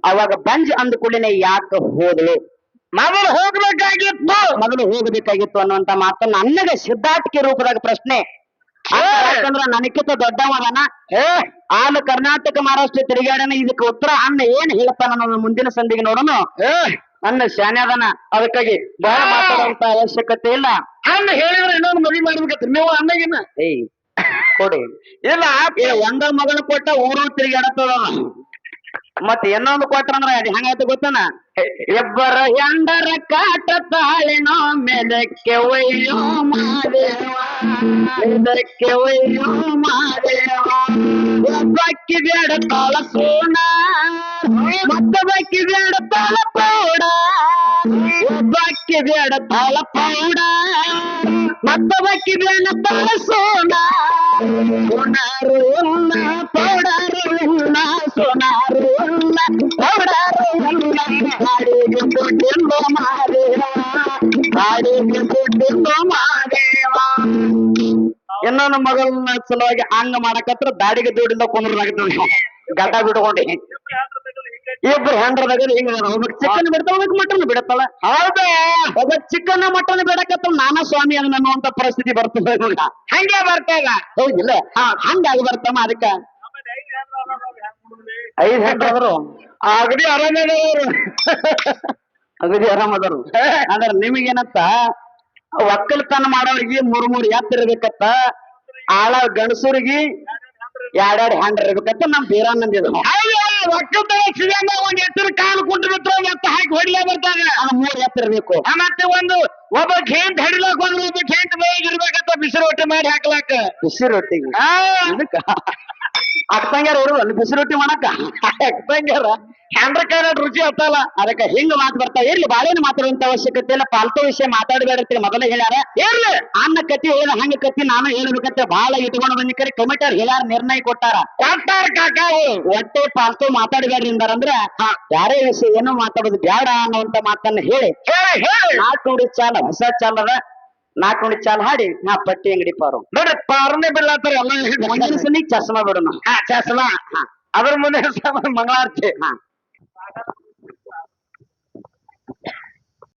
ಅವಾಗ ಬಂಜ್ ಅಂದ ಕೂಡಲೇ ಯಾಕ ಹೋದಳು ಮೊದಲು ಹೋಗ್ಬೇಕಾಗಿತ್ತು. ಮೊದಲು ಹೋಗಬೇಕಾಗಿತ್ತು ಅನ್ನುವಂತ ಮಾತನ್ನ ನನಗೆ ಸಿದ್ಧಾರ್ಥಿಕೆ ರೂಪದಾಗ ಪ್ರಶ್ನೆ. ಯಾಕಂದ್ರ ನನಕ್ಕಿಂತ ದೊಡ್ಡವನ ಆಲ ಕರ್ನಾಟಕ ಮಹಾರಾಷ್ಟ್ರ ತಿರುಗಾಡನ ಇದಕ್ಕೆ ಉತ್ತರ ಅನ್ನ ಏನ್ ಹೇಳ್ತಾನ ನನ್ನ ಮುಂದಿನ ಸಂದಿಗೆ ನೋಡೋಣ. ನನ್ನ ಶಾನ್ಯಾದನ. ಅದಕ್ಕಾಗಿ ಬಹಳ ಮಾತಾಡುವಂತ ಅವಶ್ಯಕತೆ ಇಲ್ಲ. ಅನ್ನ ಹೇಳಿದ್ರೆ ಇನ್ನೊಂದು ಮದುವೆ ಮಾಡ್ಬೇಕತ್ರಿ ನೀವು ಅನ್ನಗಿನ ಏಯ್. ಕೊಡಿ. ಇಲ್ಲ ಏ ಒಂದ ಮಗನ ಕೊಟ್ಟ ಊರು ತಿರುಗಾಡತ್ತದ ಮತ್ ಇನ್ನೊಂದು ಕೊಟ್ರ ಅಂದ್ರ ಅದು ಹೆಂಗಾಯ್ತು ಗೊತ್ತನ? ಇಬ್ಬರ ಹೆಂಡರ ಕಾಟ ತಾಳಿನೋ ಮೆದಕ್ಕೆ ಒಯ್ಯೋ ಮಾದೇವ. ಮೆದಕ್ಕೆ ಒಯ್ಯೋ ಮಾದೇವ. ಒಬ್ಬಕ್ಕಿ ಬೇಡ ತಾಳ ಸೋಣ. ಮತ್ತೊಬ್ಬಕ್ಕಿ ಬೇಡ ತಾಳ ಪೌಡ. ಒಬ್ಬಕ್ಕಿ ಬೇಡ ತಾಳ ಪೌಡ. ಮತ್ತೊಬ್ಬಕ್ಕಿ ಬೇಡ ತಾಳ ಸೋಣ ಸೋನಾರು ಉನ್ನ ಪೌಡರು ಉನ್ನ ಸೋನಾರು ಉನ್ನ ಪೌಡರು ಉನ್ನ ಹಾಡಿಗೆ ದುಡ್ಡಿಂದು ಮಾದೇವ ಹಾಡಿಗೆ ದುಡ್ಡಿಂದು ಮಾದೇವ ಇನ್ನೊಂದು ಮಗಳನ್ನ ಸಲುವಾಗಿ ಹಂಗ ಮಾಡಕತ್ರ ದಾಡಿಗೆ ದುಡ್ಡಿಂದ ಕುಂದ್ರಾಗ್ತದೆ ಗಡ್ಡ ಬಿಟ್ಕೊಂಡಿ ಇಬ್ರು ಹೆಂಡ್ರದಾಗ ಹಿಂಗ ಚಿಕನ್ ಮಟನ್ ಬಿಡತ್ತಲ್ಲ? ಹೌದಾ? ಒಬ್ಬ ಚಿಕನ್ ಮಟನ್ ಬಿಡಕತ್ತ ನಾನಾ ಸ್ವಾಮಿ ಅದು ಅನ್ನುವಂತ ಪರಿಸ್ಥಿತಿ ಬರ್ತದೆ ನೋಡ. ಹಂಗೆ ಬರ್ತಾಗ ಹೌದಿಲ್ಲ ಹಾ. ಹಂಗಾಗಿ ಬರ್ತಮ್ಮ ಅದಕ್ಕ. ಐದ್ ಹೆಂಡ್ರದ್ರು ಅಗದಿ ಆರಾಮದವರು ಅಗದಿ ಆರಾಮದರು ಅಂದ್ರ ನಿಮಗೇನತ್ತ? ಒಕ್ಕಲ್ತನ ಮಾಡೋರಿಗೆ ಮೂರ್ ಮೂರ್ ಎತ್ತ ಇರ್ಬೇಕತ್ತ. ಆಳ ಗಂಡಸೂರಿಗೆ ಎರಡೆರಡು ಹ್ಯಾಂಡ್ ಇರ್ಬೇಕತ್ತ. ನಮ್ ಬೀರಾನಂದಿದ ಅಯ್ಯೋ ಒಕ್ಕಲ್ತನ ಸಿಗಂಗ ಒಂದ್ ಎತ್ತರ ಕಾಲು ಕುಂಟು ಬಿಟ್ರೆ ಎತ್ತ ಹಾಕಿ ಹೊಡಿಲೇ ಬರ್ತಾನೆ. ಮೂರ್ ಎತ್ತಿರ್ಬೇಕು ಆ, ಮತ್ತೆ ಒಂದು ಒಬ್ಬ ಖೇಂಟ್ ಹಿಡಿಲಕ್ ಒಂದು ಒಬ್ಬ ಖೇಂಟ್ ಬೇಗಿರ್ಬೇಕಂತ ಬಿಸಿ ರೊಟ್ಟಿ ಮಾಡಿ ಹಾಕ್ಲಾಕ. ಬಿಸಿ ರೊಟ್ಟಿಗೆ ಹಾ ಅಕ್ಕಂಗ್ಯಾರ ಅವರು ಅಲ್ಲಿ ಬಿಸಿ ರೊಟ್ಟಿ ಮಾಡಕ ಅಕ್ಕಂಗ್ಯಾರ? ಹ್ಯಾಂಡ್ರ ಕೈ ರುಚಿ ಹತ್ತಲ್ಲ ಅದಕ್ಕೆ ಹಿಂಗ ಮಾತು ಬರ್ತಾವ ಇರ್ಲಿ ಬಾಳೇನು ಮಾತಾಡುವಂತ ಅವಶ್ಯಕತೆ ಇಲ್ಲ ಪಾಲ್ತು ವಿಷಯ ಮಾತಾಡಬೇಡ ಮೊದಲೇ ಹೇಳ್ಯಾರ. ಇರ್ಲಿ ಅನ್ನ ಕತಿ ಹೇಳ ಹಂಗ ಕತಿ ನಾನು ಹೇಳ್ಬೇಕಂತ. ಬಾಳ ಇಟ್ಕೊಂಡು ಬಂದಿಕರಿ ಕಮಿಟರ್ ಹೇಳ್ಯಾರ ನಿರ್ಣಯ ಕೊಟ್ಟಾರ. ಕೊಟ್ಟಾರ ಕಾಕ ಒಟ್ಟೆ ಪಾಲ್ತು ಮಾತಾಡಬೇಡ್ರಿ ಅಂದಾರಂದ್ರ ಯಾರೇ ವಿಷಯ ಏನೋ ಮಾತಾಡೋದು ಬೇಡ ಅನ್ನುವಂತ ಮಾತನ್ನ ಹೇಳಿ. ಹೇಳಿ ಹೇಳಿ. ನಾಲ್ಕು ನುಡಿ ಚಾಲ ಹೊಸ ಚಾಲದ ನಾಲ್ಕು ನುಡಿ ಚಾಲ ಹಾಡಿ ನಾ ಪಟ್ಟಿ ಅಂಗಡಿ ಪಾರು ನೋಡ್ರಿ ಪಾರನೆ ಬಿಡ್ಲಾತಾರ ಎಲ್ಲ ಮುಂದಿನ ಸಲ ಚಸ್ಮಾ ಬಿಡೋಣ ಹಾ ಚಸ್ಮಾ ಅದ್ರ ಮುಂದೆ ಮಂಗಳಾರತಿ ಹಾ